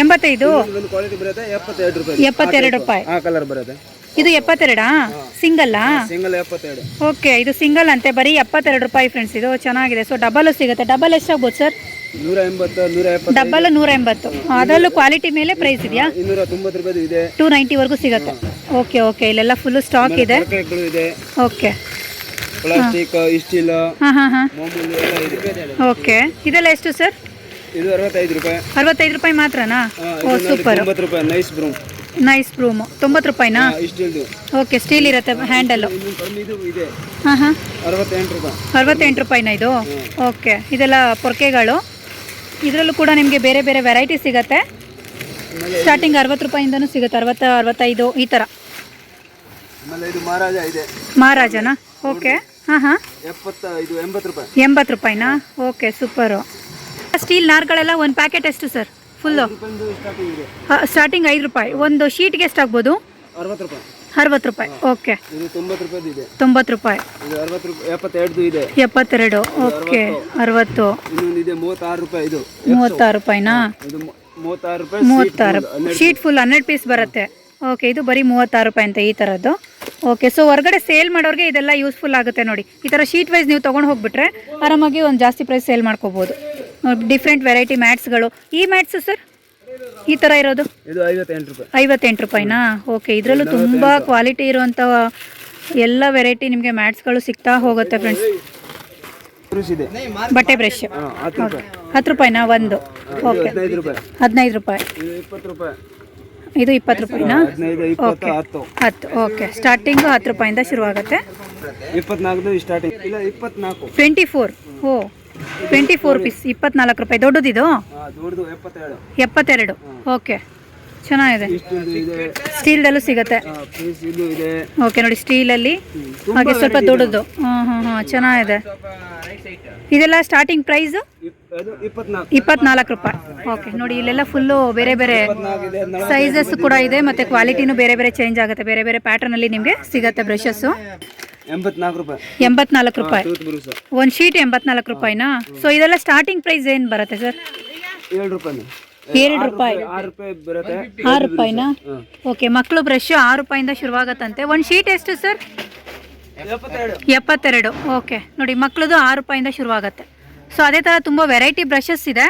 ಎಂಬತ್ತೈದು. ಎಪ್ಪತ್ತೆರಡು ರೂಪಾಯಿ. ಇದು ಎಪ್ಪತ್ತೆರಡಾ? ಸಿಂಗಲ್ಲಾ? ಸಿಂಗಲ್ ಎಪ್ಪತ್ತೆರಡು. ಓಕೆ ಇದು ಸಿಂಗಲ್ ಅಂತೆ ಬರೀ ಎಪ್ಪತ್ತೆರಡು ರೂಪಾಯಿ ಫ್ರೆಂಡ್ಸ್ ಇದು ಚೆನ್ನಾಗಿದೆ. ಸೊ ಡಬಲ್ ಸಿಗುತ್ತೆ. ಡಬಲ್ ಎಷ್ಟಾಗ್ಬೋದು ಸರ್ ನೂರ ಎಂಬತ್ತು ನೂರ ಎಪ್ಪತ್ತು ಡಬಲ್ ನೂರ ಎಂಬತ್ತು ಅದರಲ್ಲೂ ಕ್ವಾಲಿಟಿ ಮೇಲೆ ಪ್ರೈಸ್ ಇದೆಯಾ? ಇನ್ನೂರ ತೊಂಬತ್ತು ರೂಪಾಯಿ ಇದೆ. ಟೂ ನೈಂಟಿವರೆಗೂ ಸಿಗುತ್ತೆ. Okay okay. ಇಲ್ಲೆಲ್ಲ ಫುಲ್ ಸ್ಟಾಕ್ ಇದೆ. ಓಕೆ. ಪ್ಲಾಸ್ಟಿಕ್ ಸ್ಟೀಲ್ ಹಾಂ ಹಾಂ ಹಾಂ. ಮಾಮೂಲಿ ಎಲ್ಲ ಇದೆ. ಓಕೆ. ಇದೆಲ್ಲ ಎಷ್ಟು ಸರ್ ಇದು ಅರವತ್ತೈದು ರೂಪಾಯಿ. ಅರವತ್ತೈದು ರೂಪಾಯಿ ಮಾತ್ರನಾ? ಓ ಸೂಪರ್ ತೊಂಬತ್ತು ರೂಪಾಯಿ ನೈಸ್ ಬ್ರೂಮ್ ನೈಸ್ ರೂಮು ತೊಂಬತ್ತು ರೂಪಾಯಿನಾ? ಓಕೆ ಸ್ಟೀಲ್ ಇರುತ್ತೆ ಹ್ಯಾಂಡಲ್ಲು ಹಾಂ ಹಾಂ. ಅರವತ್ತೆಂಟು ರೂಪಾಯಿ. ಅರವತ್ತೆಂಟು ರೂಪಾಯಿನ ಇದು? ಓಕೆ ಇದೆಲ್ಲ ಪೊರ್ಕೆಗಳು. ಇದರಲ್ಲೂ ಕೂಡ ನಿಮಗೆ ಬೇರೆ ಬೇರೆ ವೆರೈಟಿ ಸಿಗುತ್ತೆ. ಸ್ಟಾರ್ಟಿಂಗ್ ಅರವತ್ತು ರೂಪಾಯಿಂದನೂ ಸಿಗುತ್ತೆ. ಅರವತ್ತು ಅರವತ್ತೈದು ಈ ಥರ ಮಹಾರಾಜನಾ? ಓಕೆ ಹಾಂ ಹಾಂ. ಎಂಬತ್ತು ರೂಪಾಯಿನಾ? ಓಕೆ ಸೂಪರು ಸ್ಟೀಲ್ ನಾರ್ಗಳೆಲ್ಲ ಒಂದು ಪ್ಯಾಕೆಟ್ ಎಷ್ಟು ಸರ್ ಫುಲ್ಲು ಸ್ಟಾರ್ಟಿಂಗ್ ಐದು ರೂಪಾಯಿ. ಒಂದು ಶೀಟ್ಗೆ ಎಷ್ಟಾಗ್ಬೋದು? ಅರವತ್ತು ರೂಪಾಯಿ. ಓಕೆ ತೊಂಬತ್ತು ರೂಪಾಯಿ. ಎಪ್ಪತ್ತೆರಡು ಓಕೆ ಅರವತ್ತು. ಮೂವತ್ತಾರು ರೂಪಾಯಿನಾ? ಮೂವತ್ತಾರು ಶೀಟ್ ಫುಲ್ ಹನ್ನೆರಡು ಪೀಸ್ ಬರುತ್ತೆ. ಓಕೆ ಇದು ಬರೀ ಮೂವತ್ತಾರು ರೂಪಾಯಿ ಅಂತ ಈ ಥರದ್ದು ಓಕೆ ಸೊ ಹೊರಗಡೆ ಸೇಲ್ ಮಾಡೋರಿಗೆ ಇದೆಲ್ಲ ಯೂಸ್ಫುಲ್ ಆಗುತ್ತೆ ನೋಡಿ. ಈ ಥರ ಶೀಟ್ ವೈಸ್ ನೀವು ತೊಗೊಂಡು ಹೋಗ್ಬಿಟ್ರೆ ಆರಾಮಾಗಿ ಒಂದು ಜಾಸ್ತಿ ಪ್ರೈಸ್ ಸೇಲ್ ಮಾಡ್ಕೋಬೋದು. ಡಿಫ್ರೆಂಟ್ ವೆರೈಟಿ ಮ್ಯಾಟ್ಸ್ಗಳು ಈ ಮ್ಯಾಟ್ಸು ಸರ್? ಈ ಥರ ಇರೋದು? ಇದು ಐವತ್ತೆಂಟು ರೂಪಾಯಿ. ಐವತ್ತೆಂಟು ರೂಪಾಯಿನಾ? ಓಕೆ ಇದರಲ್ಲೂ ತುಂಬ ಕ್ವಾಲಿಟಿ ಇರುವಂಥ ಎಲ್ಲ ವೆರೈಟಿ ನಿಮಗೆ ಮ್ಯಾಟ್ಸ್ಗಳು ಸಿಗ್ತಾ ಹೋಗುತ್ತೆ ಫ್ರೆಂಡ್ಸ್ ಬಟ್ಟೆ ಬ್ರಷ್ ಹತ್ತು ರೂಪಾಯಿ. ಹತ್ತು ರೂಪಾಯಿನಾ ಒಂದು? ಓಕೆ ಹದಿನೈದು ರೂಪಾಯಿ. ಇದು ಇಪ್ಪತ್ತು ರೂಪಾಯಿನಾ? ಓಕೆ ಹತ್ತು. ಓಕೆ ಸ್ಟಾರ್ಟಿಂಗು ಹತ್ತು ರೂಪಾಯಿಂದ ಶುರುವಾಗುತ್ತೆ. Twenty four oh. Twenty four piece ಇಪ್ಪತ್ನಾಲ್ಕು ರೂಪಾಯಿ. ದೊಡ್ಡದಿದು ಹಾ, ದೊಡ್ಡದು ಎಪ್ಪತ್ತೆರಡು. ಓಕೆ. ಚೆನ್ನಾಗಿದೆ. ಸ್ಟೀಲ್ದಲ್ಲೂ ಸಿಗುತ್ತೆ. ಪೀಸ್ ಇದು ಇದೆ. ಓಕೆ ನೋಡಿ ಸ್ಟೀಲಲ್ಲಿ ಹಾಗೆ ಸ್ವಲ್ಪ ದೊಡ್ಡದು. ಹಾಂ ಹಾಂ ಹಾಂ ಚೆನ್ನಾಗಿದೆ. ಇದೆಲ್ಲ ಸ್ಟಾರ್ಟಿಂಗ್ ಪ್ರೈಸು ಇಪ್ಪತ್ನಾಲ್ಕು. ರೂಪಾಯಿ. ಓಕೆ ನೋಡಿ ಇಲ್ಲೆಲ್ಲ ಫುಲ್ಲು ಬೇರೆ ಬೇರೆ ಸೈಜಸ್ ಕೂಡ ಇದೆ ಮತ್ತು ಕ್ವಾಲಿಟಿನೂ ಬೇರೆ ಬೇರೆ ಚೇಂಜ್ ಆಗುತ್ತೆ. ಬೇರೆ ಬೇರೆ ಪ್ಯಾಟರ್ನಲ್ಲಿ ನಿಮಗೆ ಸಿಗುತ್ತೆ ಬ್ರಷಸ್ಸು ಎಂಬತ್ನಾಲ್ಕು ರೂಪಾಯಿ. ಒಂದು ಶೀಟ್ ಎಂಬತ್ನಾಲ್ಕು ರೂಪಾಯಿನಾ? ಸೊ ಇದೆಲ್ಲ ಸ್ಟಾರ್ಟಿಂಗ್ ಪ್ರೈಸ್ ಏನು ಬರುತ್ತೆ ಸರ್ ಎರಡು ರೂಪಾಯಿ ಏಳು ರೂಪಾಯಿ ಆರು ರೂಪಾಯಿ ಬರುತ್ತೆ. ಆರು ರೂಪಾಯಿನಾ? ಓಕೆ ಮಕ್ಕಳು ಬ್ರಷ್ ಆರು ರೂಪಾಯಿಂದ ಶುರುವಾಗತ್ತಂತೆ. ಒಂದು ಶೀಟ್ ಎಷ್ಟು ಸರ್ ಎಪ್ಪತ್ತೆರಡು. ಎಪ್ಪತ್ತೆರಡು. ಓಕೆ ನೋಡಿ ಮಕ್ಕಳದು ಆರು ರೂಪಾಯಿಂದ ಶುರುವಾಗತ್ತೆ. ಸೊ ಅದೇ ಥರ ತುಂಬ ವೆರೈಟಿ ಬ್ರಷಸ್ ಇದೆ.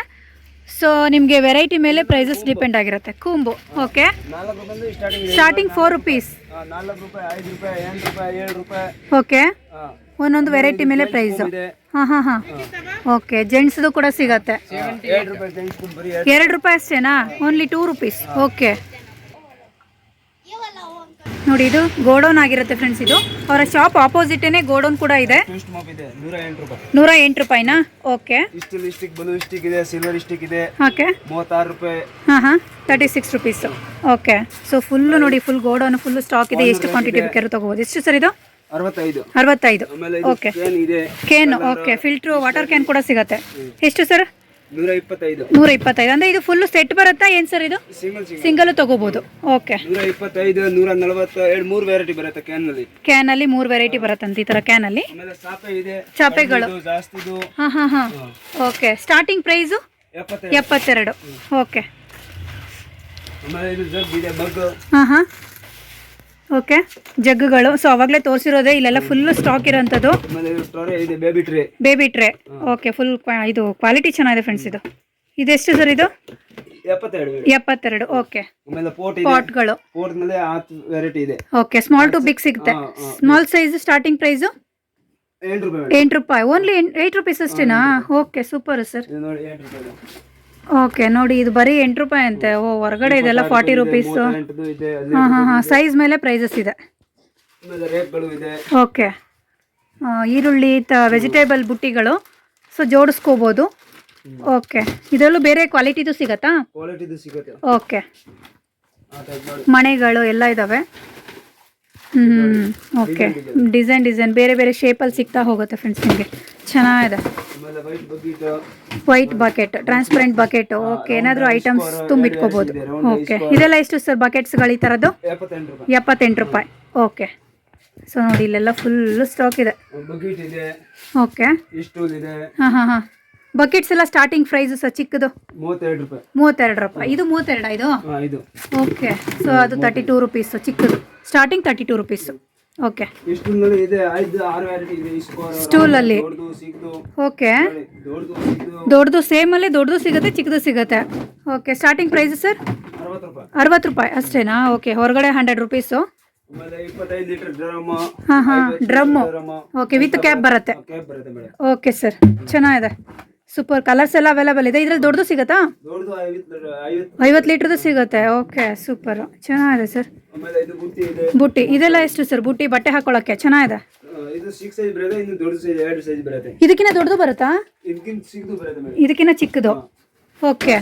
ಸೊ ನಿಮಗೆ ವೆರೈಟಿ ಮೇಲೆ ಪ್ರೈಸಸ್ ಡಿಪೆಂಡ್ ಆಗಿರುತ್ತೆ. Comb okay starting four rupees okay ಒಂದೊಂದು ವೆರೈಟಿ ಮೇಲೆ ಪ್ರೈಸು ಹಾಂ ಹಾಂ ಹಾಂ. ಓಕೆ ಜೆಂಟ್ಸ್ದು ಕೂಡ ಸಿಗತ್ತೆ. ಎರಡು. ರೂಪಾಯಿ ಅಷ್ಟೇನಾ? ಓನ್ಲಿ ಟೂ ರುಪೀಸ್ ಓಕೆ ನೋಡಿ ಇದು ಗೋಡೌನ್ ಆಗಿರುತ್ತೆ ಫ್ರೆಂಡ್ಸ್ ಇದು. ಅವರ ಶಾಪ್ ಆಪೋಸಿಟೇನೆ ಗೋಡೌನ್ ಕೂಡ ಇದೆ. ನೂರ ಎಂಟು ರೂಪಾಯಿನಾ? ಓಕೆ ಸ್ಟಿಕ್ ಬ್ಲೂ ಸ್ಟಿಕ್ ಇದೆ ಸಿಲ್ವರ್ ಸ್ಟಿಕ್ ಇದೆ. ಓಕೆ ಮೂವತ್ತಾರು ರೂಪಾಯಿ. ಹಾಂ ಹಾಂ. Thirty six rupees okay so full ನೋಡಿ ಫುಲ್ ಗೋಡೌನ್ ಫುಲ್ ಸ್ಟಾಕ್ ಇದೆ. ಎಷ್ಟು ಕ್ವಾಂಟಿಟಿ ಬೇಕಾದ್ರೂ ತಗೋಬೋದು? ಎಷ್ಟು ಸರ್ ಇದು? ಅರವತ್ತೈದು. ಅರವತ್ತೈದು. Okay can okay filter water can ಕೂಡ ಸಿಗತ್ತೆ. ಎಷ್ಟು ಸರ್ ನೂರ ಇಪ್ಪತ್ತೈದು ನೂರ ಇಪ್ಪತ್ತೈದು ಅಂದರೆ ಇದು ಫುಲ್ ಸೆಟ್ ಬರುತ್ತಾ? ಏನ್ ಸರ್ ಇದು? ಸಿಂಗಲ್ ಸಿಂಗಲ್ ಸಿಂಗಲ್ ತಗೋಬೋದು. ಓಕೆ ನೂರ ಇಪ್ಪತ್ತೈದು ನೂರ ನಲವತ್ತು ಎರಡು ಮೂರು ವೆರೈಟಿ ಬರುತ್ತೆ ಕ್ಯಾನ್ನಲ್ಲಿ ಕ್ಯಾನಲ್ಲಿ ಮೂರು ವೆರೈಟಿ ಬರುತ್ತಂತ ಈ ಆಮೇಲೆ ಸಾಪೆ ಇದೆ. ಚಾಪೆಗಳು. ಇದು ಜಾಸ್ತಿದು. ಹಾಂ ಹಾಂ ಹಾಂ. ಓಕೆ ಸ್ಟಾರ್ಟಿಂಗ್ ಪ್ರೈಸ್ ಎಪ್ಪತ್ತೈದು ಎಪ್ಪತ್ತೆರಡು. ಓಕೆ ಆಮೇಲೆ ಇದು ಜಗ್ ಇದೆ ಬಗ್ ಹಾಂ ಹಾಂ. ಓಕೆ? ಜಗ್ಗುಗಳು. ಸೊ ಅವಾಗಲೇ ತೋರಿಸಿರೋದೇ ಇಲ್ಲೆಲ್ಲ full stock ಇರೋಂಥದ್ದು. Baby tray baby tray okay full ಇದು ಕ್ವಾಲಿಟಿ ಚೆನ್ನಾಗಿದೆ ಫ್ರೆಂಡ್ಸ್ ಇದು. ಇದೆಷ್ಟು ಸರ್ ಇದು? ಎಪ್ಪತ್ತೆರಡು ಓಕೆ ಪಾಟ್ಗಳು ಓಕೆ ಸ್ಮಾಲ್ ಟು ಬಿಗ್ ಸಿಗುತ್ತೆ. ಸ್ಮಾಲ್ ಸೈಜ್ ಸ್ಟಾರ್ಟಿಂಗ್ ಪ್ರೈಸು ಎಂಟು ರೂಪಾಯಿ ಓನ್ಲಿ ಏಟ್ ರುಪೀಸ್ ಅಷ್ಟೇನಾ? ಓಕೆ ಸೂಪರ್ ಸರ್ ಓಕೆ ನೋಡಿ ಇದು ಬರೀ ಎಂಟು ರೂಪಾಯಿ ಅಂತೆ. ಓ ಹೊರಗಡೆ ಇದೆಲ್ಲ ಫಾರ್ಟಿ ರುಪೀಸು ಹಾಂ ಹಾಂ ಹಾಂ ಸೈಜ್ ಮೇಲೆ ಪ್ರೈಸಸ್ ಇದೆ. ಓಕೆ ಈರುಳ್ಳಿ ತ ವೆಜಿಟೇಬಲ್ ಬುಟ್ಟಿಗಳು. ಸೊ ಜೋಡಿಸ್ಕೋಬೋದು. ಓಕೆ ಇದರಲ್ಲೂ ಬೇರೆ ಕ್ವಾಲಿಟಿದು ಸಿಗತ್ತಾ? ಓಕೆ ಮಣೆಗಳು ಎಲ್ಲ ಇದ್ದಾವೆ ಹ್ಞೂ ಓಕೆ ಡಿಸೈನ್ ಡಿಸೈನ್ ಬೇರೆ ಬೇರೆ ಶೇಪಲ್ಲಿ ಸಿಗ್ತಾ ಹೋಗುತ್ತೆ ಫ್ರೆಂಡ್ಸ್ ನಿಮಗೆ. ಚೆನ್ನಾಗಿದೆ. White bucket transparent bucket okay ಏನಾದರೂ ಐಟಮ್ಸ್ ತುಂಬಿಟ್ಕೋಬೋದು. ಓಕೆ ಇದೆಲ್ಲ ಎಷ್ಟು ಸರ್ ಬಕೆಟ್ಸ್ಗಳು ಈ ಥರದ್ದು ಎಪ್ಪತ್ತೆಂಟು ರೂಪಾಯಿ. ಓಕೆ ಸೊ ನೋಡಿ ಇಲ್ಲೆಲ್ಲ ಫುಲ್ಲು ಸ್ಟಾಕ್ ಇದೆ. ಓಕೆ ಹಾಂ ಹಾಂ ಹಾಂ. ಬಕೆಟ್ಸ್ ಎಲ್ಲ ಸ್ಟಾರ್ಟಿಂಗ್ ಪ್ರೈಸ್ ಸರ್ ಚಿಕ್ಕದು. ಮೂವತ್ತೆರಡು ರೂಪಾಯಿ. ಮೂವತ್ತೆರಡು ರೂಪಾಯಿ. ಇದು ಮೂವತ್ತೆರಡು ಇದು? ಓಕೆ ಸೊ ಅದು ತರ್ಟಿ ಟೂ ರುಪೀಸು ಚಿಕ್ಕದು. Starting thirty two rupees okay. ಇಷ್ಟೊಂದು ಇದೆ? ಐದು ಆರು ವೆರೈಟಿ ಇದೆ. ಇಸ್ಕೋರ್ ಸ್ಟೂಲಲ್ಲಿ ದೊಡ್ಡದು ಸಿಗ್ದು ಓಕೆ. ದೊಡ್ಡದು ಸಿಗ್ದು ದೊಡ್ಡದು ಸೇಮಲ್ಲಿ ದೊಡ್ಡದು ಸಿಗುತ್ತೆ ಚಿಕ್ಕದು ಸಿಗುತ್ತೆ. ಓಕೆ ಸ್ಟಾರ್ಟಿಂಗ್ ಪ್ರೈಸ್ ಸರ್ ಅರವತ್ತು ರೂಪಾಯಿ. ಅರವತ್ತು ರೂಪಾಯಿ ಅಷ್ಟೇನಾ? ಓಕೆ ಹೊರಗಡೆ ಹಂಡ್ರೆಡ್ ರುಪೀಸು ಆಮೇಲೆ ಇಪ್ಪತ್ತೈದು ಲೀಟರ್ ಡ್ರಮ್ ಹಾಂ ಹಾಂ ಓಕೆ ವಿತ್ ಕ್ಯಾಪ್ ಬರುತ್ತೆ. ಕ್ಯಾಪ್ ಬರುತ್ತೆ ಮೇಡಮ್ ಓಕೆ ಸರ್ ಚೆನ್ನಾಗಿದೆ. ಸೂಪರ್ ಕಲರ್ಸ್ ಎಲ್ಲ ಅವೈಲೇಬಲ್ ಇದೆ. ಇದ್ರಲ್ಲಿ ದೊಡ್ಡದು ಸಿಗುತ್ತಾ? ಐವತ್ತು ಲೀಟ್ರದ್ದು ಸಿಗುತ್ತೆ. ಓಕೆ ಸೂಪರ್ ಚೆನ್ನಾಗಿದೆ ಸರ್ ಬುಟ್ಟಿ ಇದೆ. ಬುಟ್ಟಿ. ಇದೆಲ್ಲ ಎಷ್ಟು ಸರ್ ಬುಟ್ಟಿ ಬಟ್ಟೆ ಹಾಕೊಳ್ಳೋಕ್ಕೆ ಚೆನ್ನಾಗಿದೆ? ಇದಕ್ಕಿಂತ ದೊಡ್ಡದು ಬರುತ್ತಾ? ಇದಕ್ಕಿಂತ ಚಿಕ್ಕದು ಓಕೆ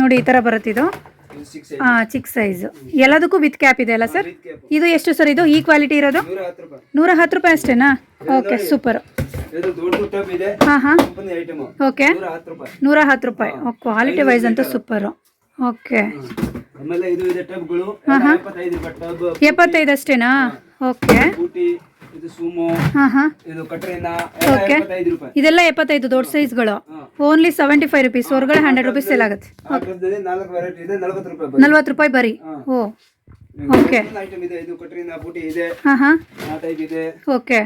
ನೋಡಿ. ಈ ಥರ ಬರುತ್ತೆ ಇದು ಸಿಕ್ಸ್ ಸೈಜ್ ಎಲ್ಲದಕ್ಕೂ ವಿತ್ ಕ್ಯಾಪ್ ಇದೆ ಅಲ್ಲ ಸರ್ ಇದು ಎಷ್ಟು ಸರ್ ಇದು? ಈ ಕ್ವಾಲಿಟಿ ಇರೋದು? ನೂರ ಹತ್ತು ರೂಪಾಯಿ. ಅಷ್ಟೇನಾ? ಓಕೆ ಸೂಪರ್ ಹಾಂ ಹಾಂ. ಓಕೆ ನೂರ ಹತ್ತು ರೂಪಾಯಿ. ಕ್ವಾಲಿಟಿ ವೈಸ್ ಅಂತೂ ಸೂಪರು ಓಕೆ ಎಪ್ಪತ್ತೈದು ಅಷ್ಟೇನಾ? ಓಕೆ ಇದೆಲ್ಲ ಎಪ್ಪತ್ತೈದು ದೊಡ್ಡ ಸೈಜ್ಗಳು ಓನ್ಲಿ ಸೆವೆಂಟಿ ಫೈವ್ ರುಪೀಸ್ ಹೊರಗಡೆ ಹಂಡ್ರೆಡ್ ರುಪೀಸ್ ಸೇಲ್ ಆಗುತ್ತೆ. ನಲವತ್ತು ರೂಪಾಯಿ ಬರೀ. Oh okay. ಓಕೆ.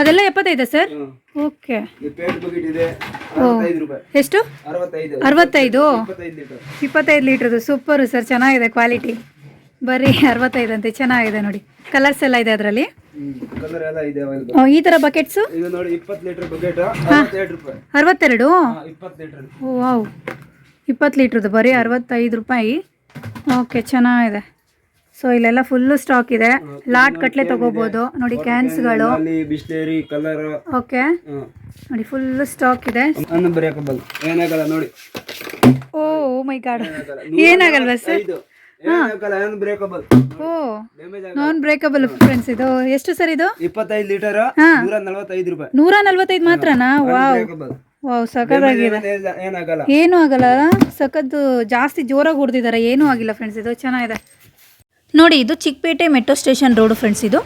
ಅದೆಲ್ಲ ಎಪ್ಪತ್ತೈದಾ ಸರ್? ಓಕೆ. ಎಷ್ಟು? ಅರವತ್ತೈದು. ಇಪ್ಪತ್ತೈದು ಲೀಟ್ರದು. ಸೂಪರು ಸರ್ ಚೆನ್ನಾಗಿದೆ ಕ್ವಾಲಿಟಿ. ಬರೀ ಅರವತ್ತೈದಂತೆ ಚೆನ್ನಾಗಿದೆ ನೋಡಿ. ಕಲರ್ಸ್ ಎಲ್ಲ ಇದೆ ಅದರಲ್ಲಿ? ಕಲರ್ ಎಲ್ಲ ಇದೆ ಈ ಥರ ಬಕೆಟ್ಸು ಇದು ನೋಡಿ ಇಪ್ಪತ್ತು ಲೀಟರ್ ಬಕೆಟ್ ಅರವತ್ತೆರಡು ರೂಪಾಯಿ. ಅರವತ್ತೆರಡು? ಇಪ್ಪತ್ತು ಲೀಟರ್. ಓ ವಾವ್. ಇಪ್ಪತ್ತು ಲೀಟ್ರದ್ದು ಬರೀ ಅರವತ್ತೈದು ರೂಪಾಯಿ. ಓಕೆ ಚೆನ್ನಾಗಿದೆ. ಸೊ ಇಲ್ಲೆಲ್ಲ ಫುಲ್ಲು ಸ್ಟಾಕ್ ಇದೆ. ಲಾಟ್ ಕಟ್ಲೆ ತಗೋಬೋದು. ನೋಡಿ ಕ್ಯಾನ್ಸ್ಗಳು ಅಲ್ಲಿ ಬಿಸ್ಲೇರಿ ಕಲರ್ ಓಕೆ. ನೋಡಿ ಫುಲ್ಲು ಸ್ಟಾಕ್ ಇದೆ. ಅನ್ಬ್ರೇಕಬಲ್ ಏನಾಗಲ್ಲ ನೋಡಿ. ಓ ಮೈ ಗಾಡ್ ಏನಾಗಲ್ವಾ sir oh non breakable friends ಇದು. ಎಷ್ಟು ಸರ್ ಇದು? ಇಪ್ಪತ್ತೈದು ಲೀಟರ್ ನೂರ ನಲವತ್ತೈದು ರೂಪಾಯಿ. ನೂರ ನಲ್ವತ್ತೈದು ಮಾತ್ರನಾ ವಾವ್. ವಾವ್ ಸಖತ್ತಾಗಿದೆ. ಏನೂ ಆಗಲ್ಲ. ಸಖತ್ತು ಜಾಸ್ತಿ ಜೋರಾಗಿ ಹೊಡೆದಿದ್ದಾರೆ. ಏನೂ ಆಗಿಲ್ಲ ಫ್ರೆಂಡ್ಸ್ ಇದು. ಚೆನ್ನಾಗಿದೆ. ನೋಡಿ ಇದು Chickpet metro station road friends ಇದು.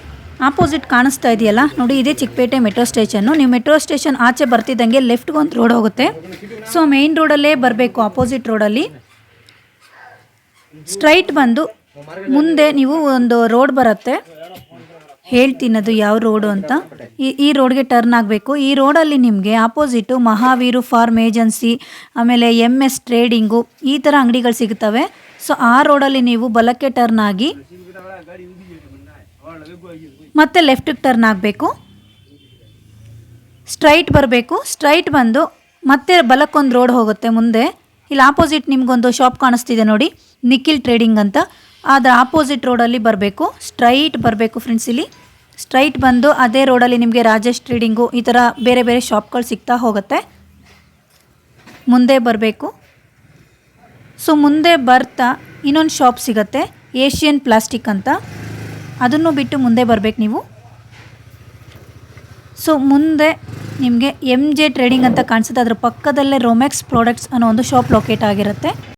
ಆಪೋಸಿಟ್ ಕಾಣಿಸ್ತಾ ಇದೆಯಲ್ಲ? ನೋಡಿ ಇದೇ ಚಿಕ್ಕಪೇಟೆ ಮೆಟ್ರೋ ಸ್ಟೇಷನ್ನು. ನೀವು ಮೆಟ್ರೋ ಸ್ಟೇಷನ್ ಆಚೆ ಬರ್ತಿದ್ದಂಗೆ ಲೆಫ್ಟ್ಗೆ ಒಂದು ರೋಡ್ ಹೋಗುತ್ತೆ. ಸೊ ಮೇನ್ ರೋಡಲ್ಲೇ ಬರಬೇಕು ಆಪೋಸಿಟ್ ರೋಡಲ್ಲಿ ಸ್ಟ್ರೈಟ್ ಬಂದು ಮುಂದೆ ನೀವು ಒಂದು ರೋಡ್ ಬರುತ್ತೆ. ಹೇಳ್ತೀನಿ ಅದು ಯಾವ ರೋಡು ಅಂತ. ಈ ಈ ರೋಡ್ಗೆ ಟರ್ನ್ ಆಗಬೇಕು. ಈ ರೋಡಲ್ಲಿ ನಿಮಗೆ ಆಪೋಸಿಟು ಮಹಾವೀರು ಫಾರ್ಮ್ ಏಜೆನ್ಸಿ, ಆಮೇಲೆ ಎಂ ಎಸ್ ಟ್ರೇಡಿಂಗು, ಈ ಥರ ಅಂಗಡಿಗಳು ಸಿಗ್ತವೆ ಸೊ, ಆ ರೋಡಲ್ಲಿ ನೀವು ಬಲಕ್ಕೆ ಟರ್ನ್ ಆಗಿ ಮತ್ತೆ ಲೆಫ್ಟಿಗೆ ಟರ್ನ್ ಆಗಬೇಕು. ಸ್ಟ್ರೈಟ್ ಬರಬೇಕು. ಸ್ಟ್ರೈಟ್ ಬಂದು ಮತ್ತೆ ಬಲಕ್ಕೊಂದು ರೋಡ್ ಹೋಗುತ್ತೆ ಮುಂದೆ. ಇಲ್ಲಿ ಆಪೋಸಿಟ್ ನಿಮಗೊಂದು ಶಾಪ್ ಕಾಣಿಸ್ತಿದೆ ನೋಡಿ. ನಿಖಿಲ್ ಟ್ರೇಡಿಂಗ್ ಅಂತ. ಅದರ ಆಪೋಸಿಟ್ ರೋಡಲ್ಲಿ ಬರಬೇಕು. ಸ್ಟ್ರೈಟ್ ಬರಬೇಕು ಫ್ರೆಂಡ್ಸ್ ಇಲ್ಲಿ. ಸ್ಟ್ರೈಟ್ ಬಂದು ಅದೇ ರೋಡಲ್ಲಿ ನಿಮಗೆ ರಾಜೇಶ್ ಟ್ರೇಡಿಂಗು ಈ ಥರ ಬೇರೆ ಬೇರೆ ಶಾಪ್ಗಳು ಸಿಗ್ತಾ ಹೋಗುತ್ತೆ. ಮುಂದೆ ಬರಬೇಕು. ಸೊ ಮುಂದೆ ಬರ್ತಾ ಇನ್ನೊಂದು ಶಾಪ್ ಸಿಗುತ್ತೆ. ಏಷ್ಯನ್ ಪ್ಲಾಸ್ಟಿಕ್ ಅಂತ. ಅದನ್ನು ಬಿಟ್ಟು ಮುಂದೆ ಬರಬೇಕು ನೀವು. ಸೊ ಮುಂದೆ ನಿಮಗೆ ಎಂ ಜೆ ಟ್ರೇಡಿಂಗ್ ಅಂತ ಕಾಣಿಸುತ್ತೆ. ಅದರ ಪಕ್ಕದಲ್ಲೇ ರೊಮ್ಯಾಕ್ಸ್ ಪ್ರಾಡಕ್ಟ್ಸ್ ಅನ್ನೋ ಒಂದು ಶಾಪ್ ಲೊಕೇಟ್ ಆಗಿರುತ್ತೆ.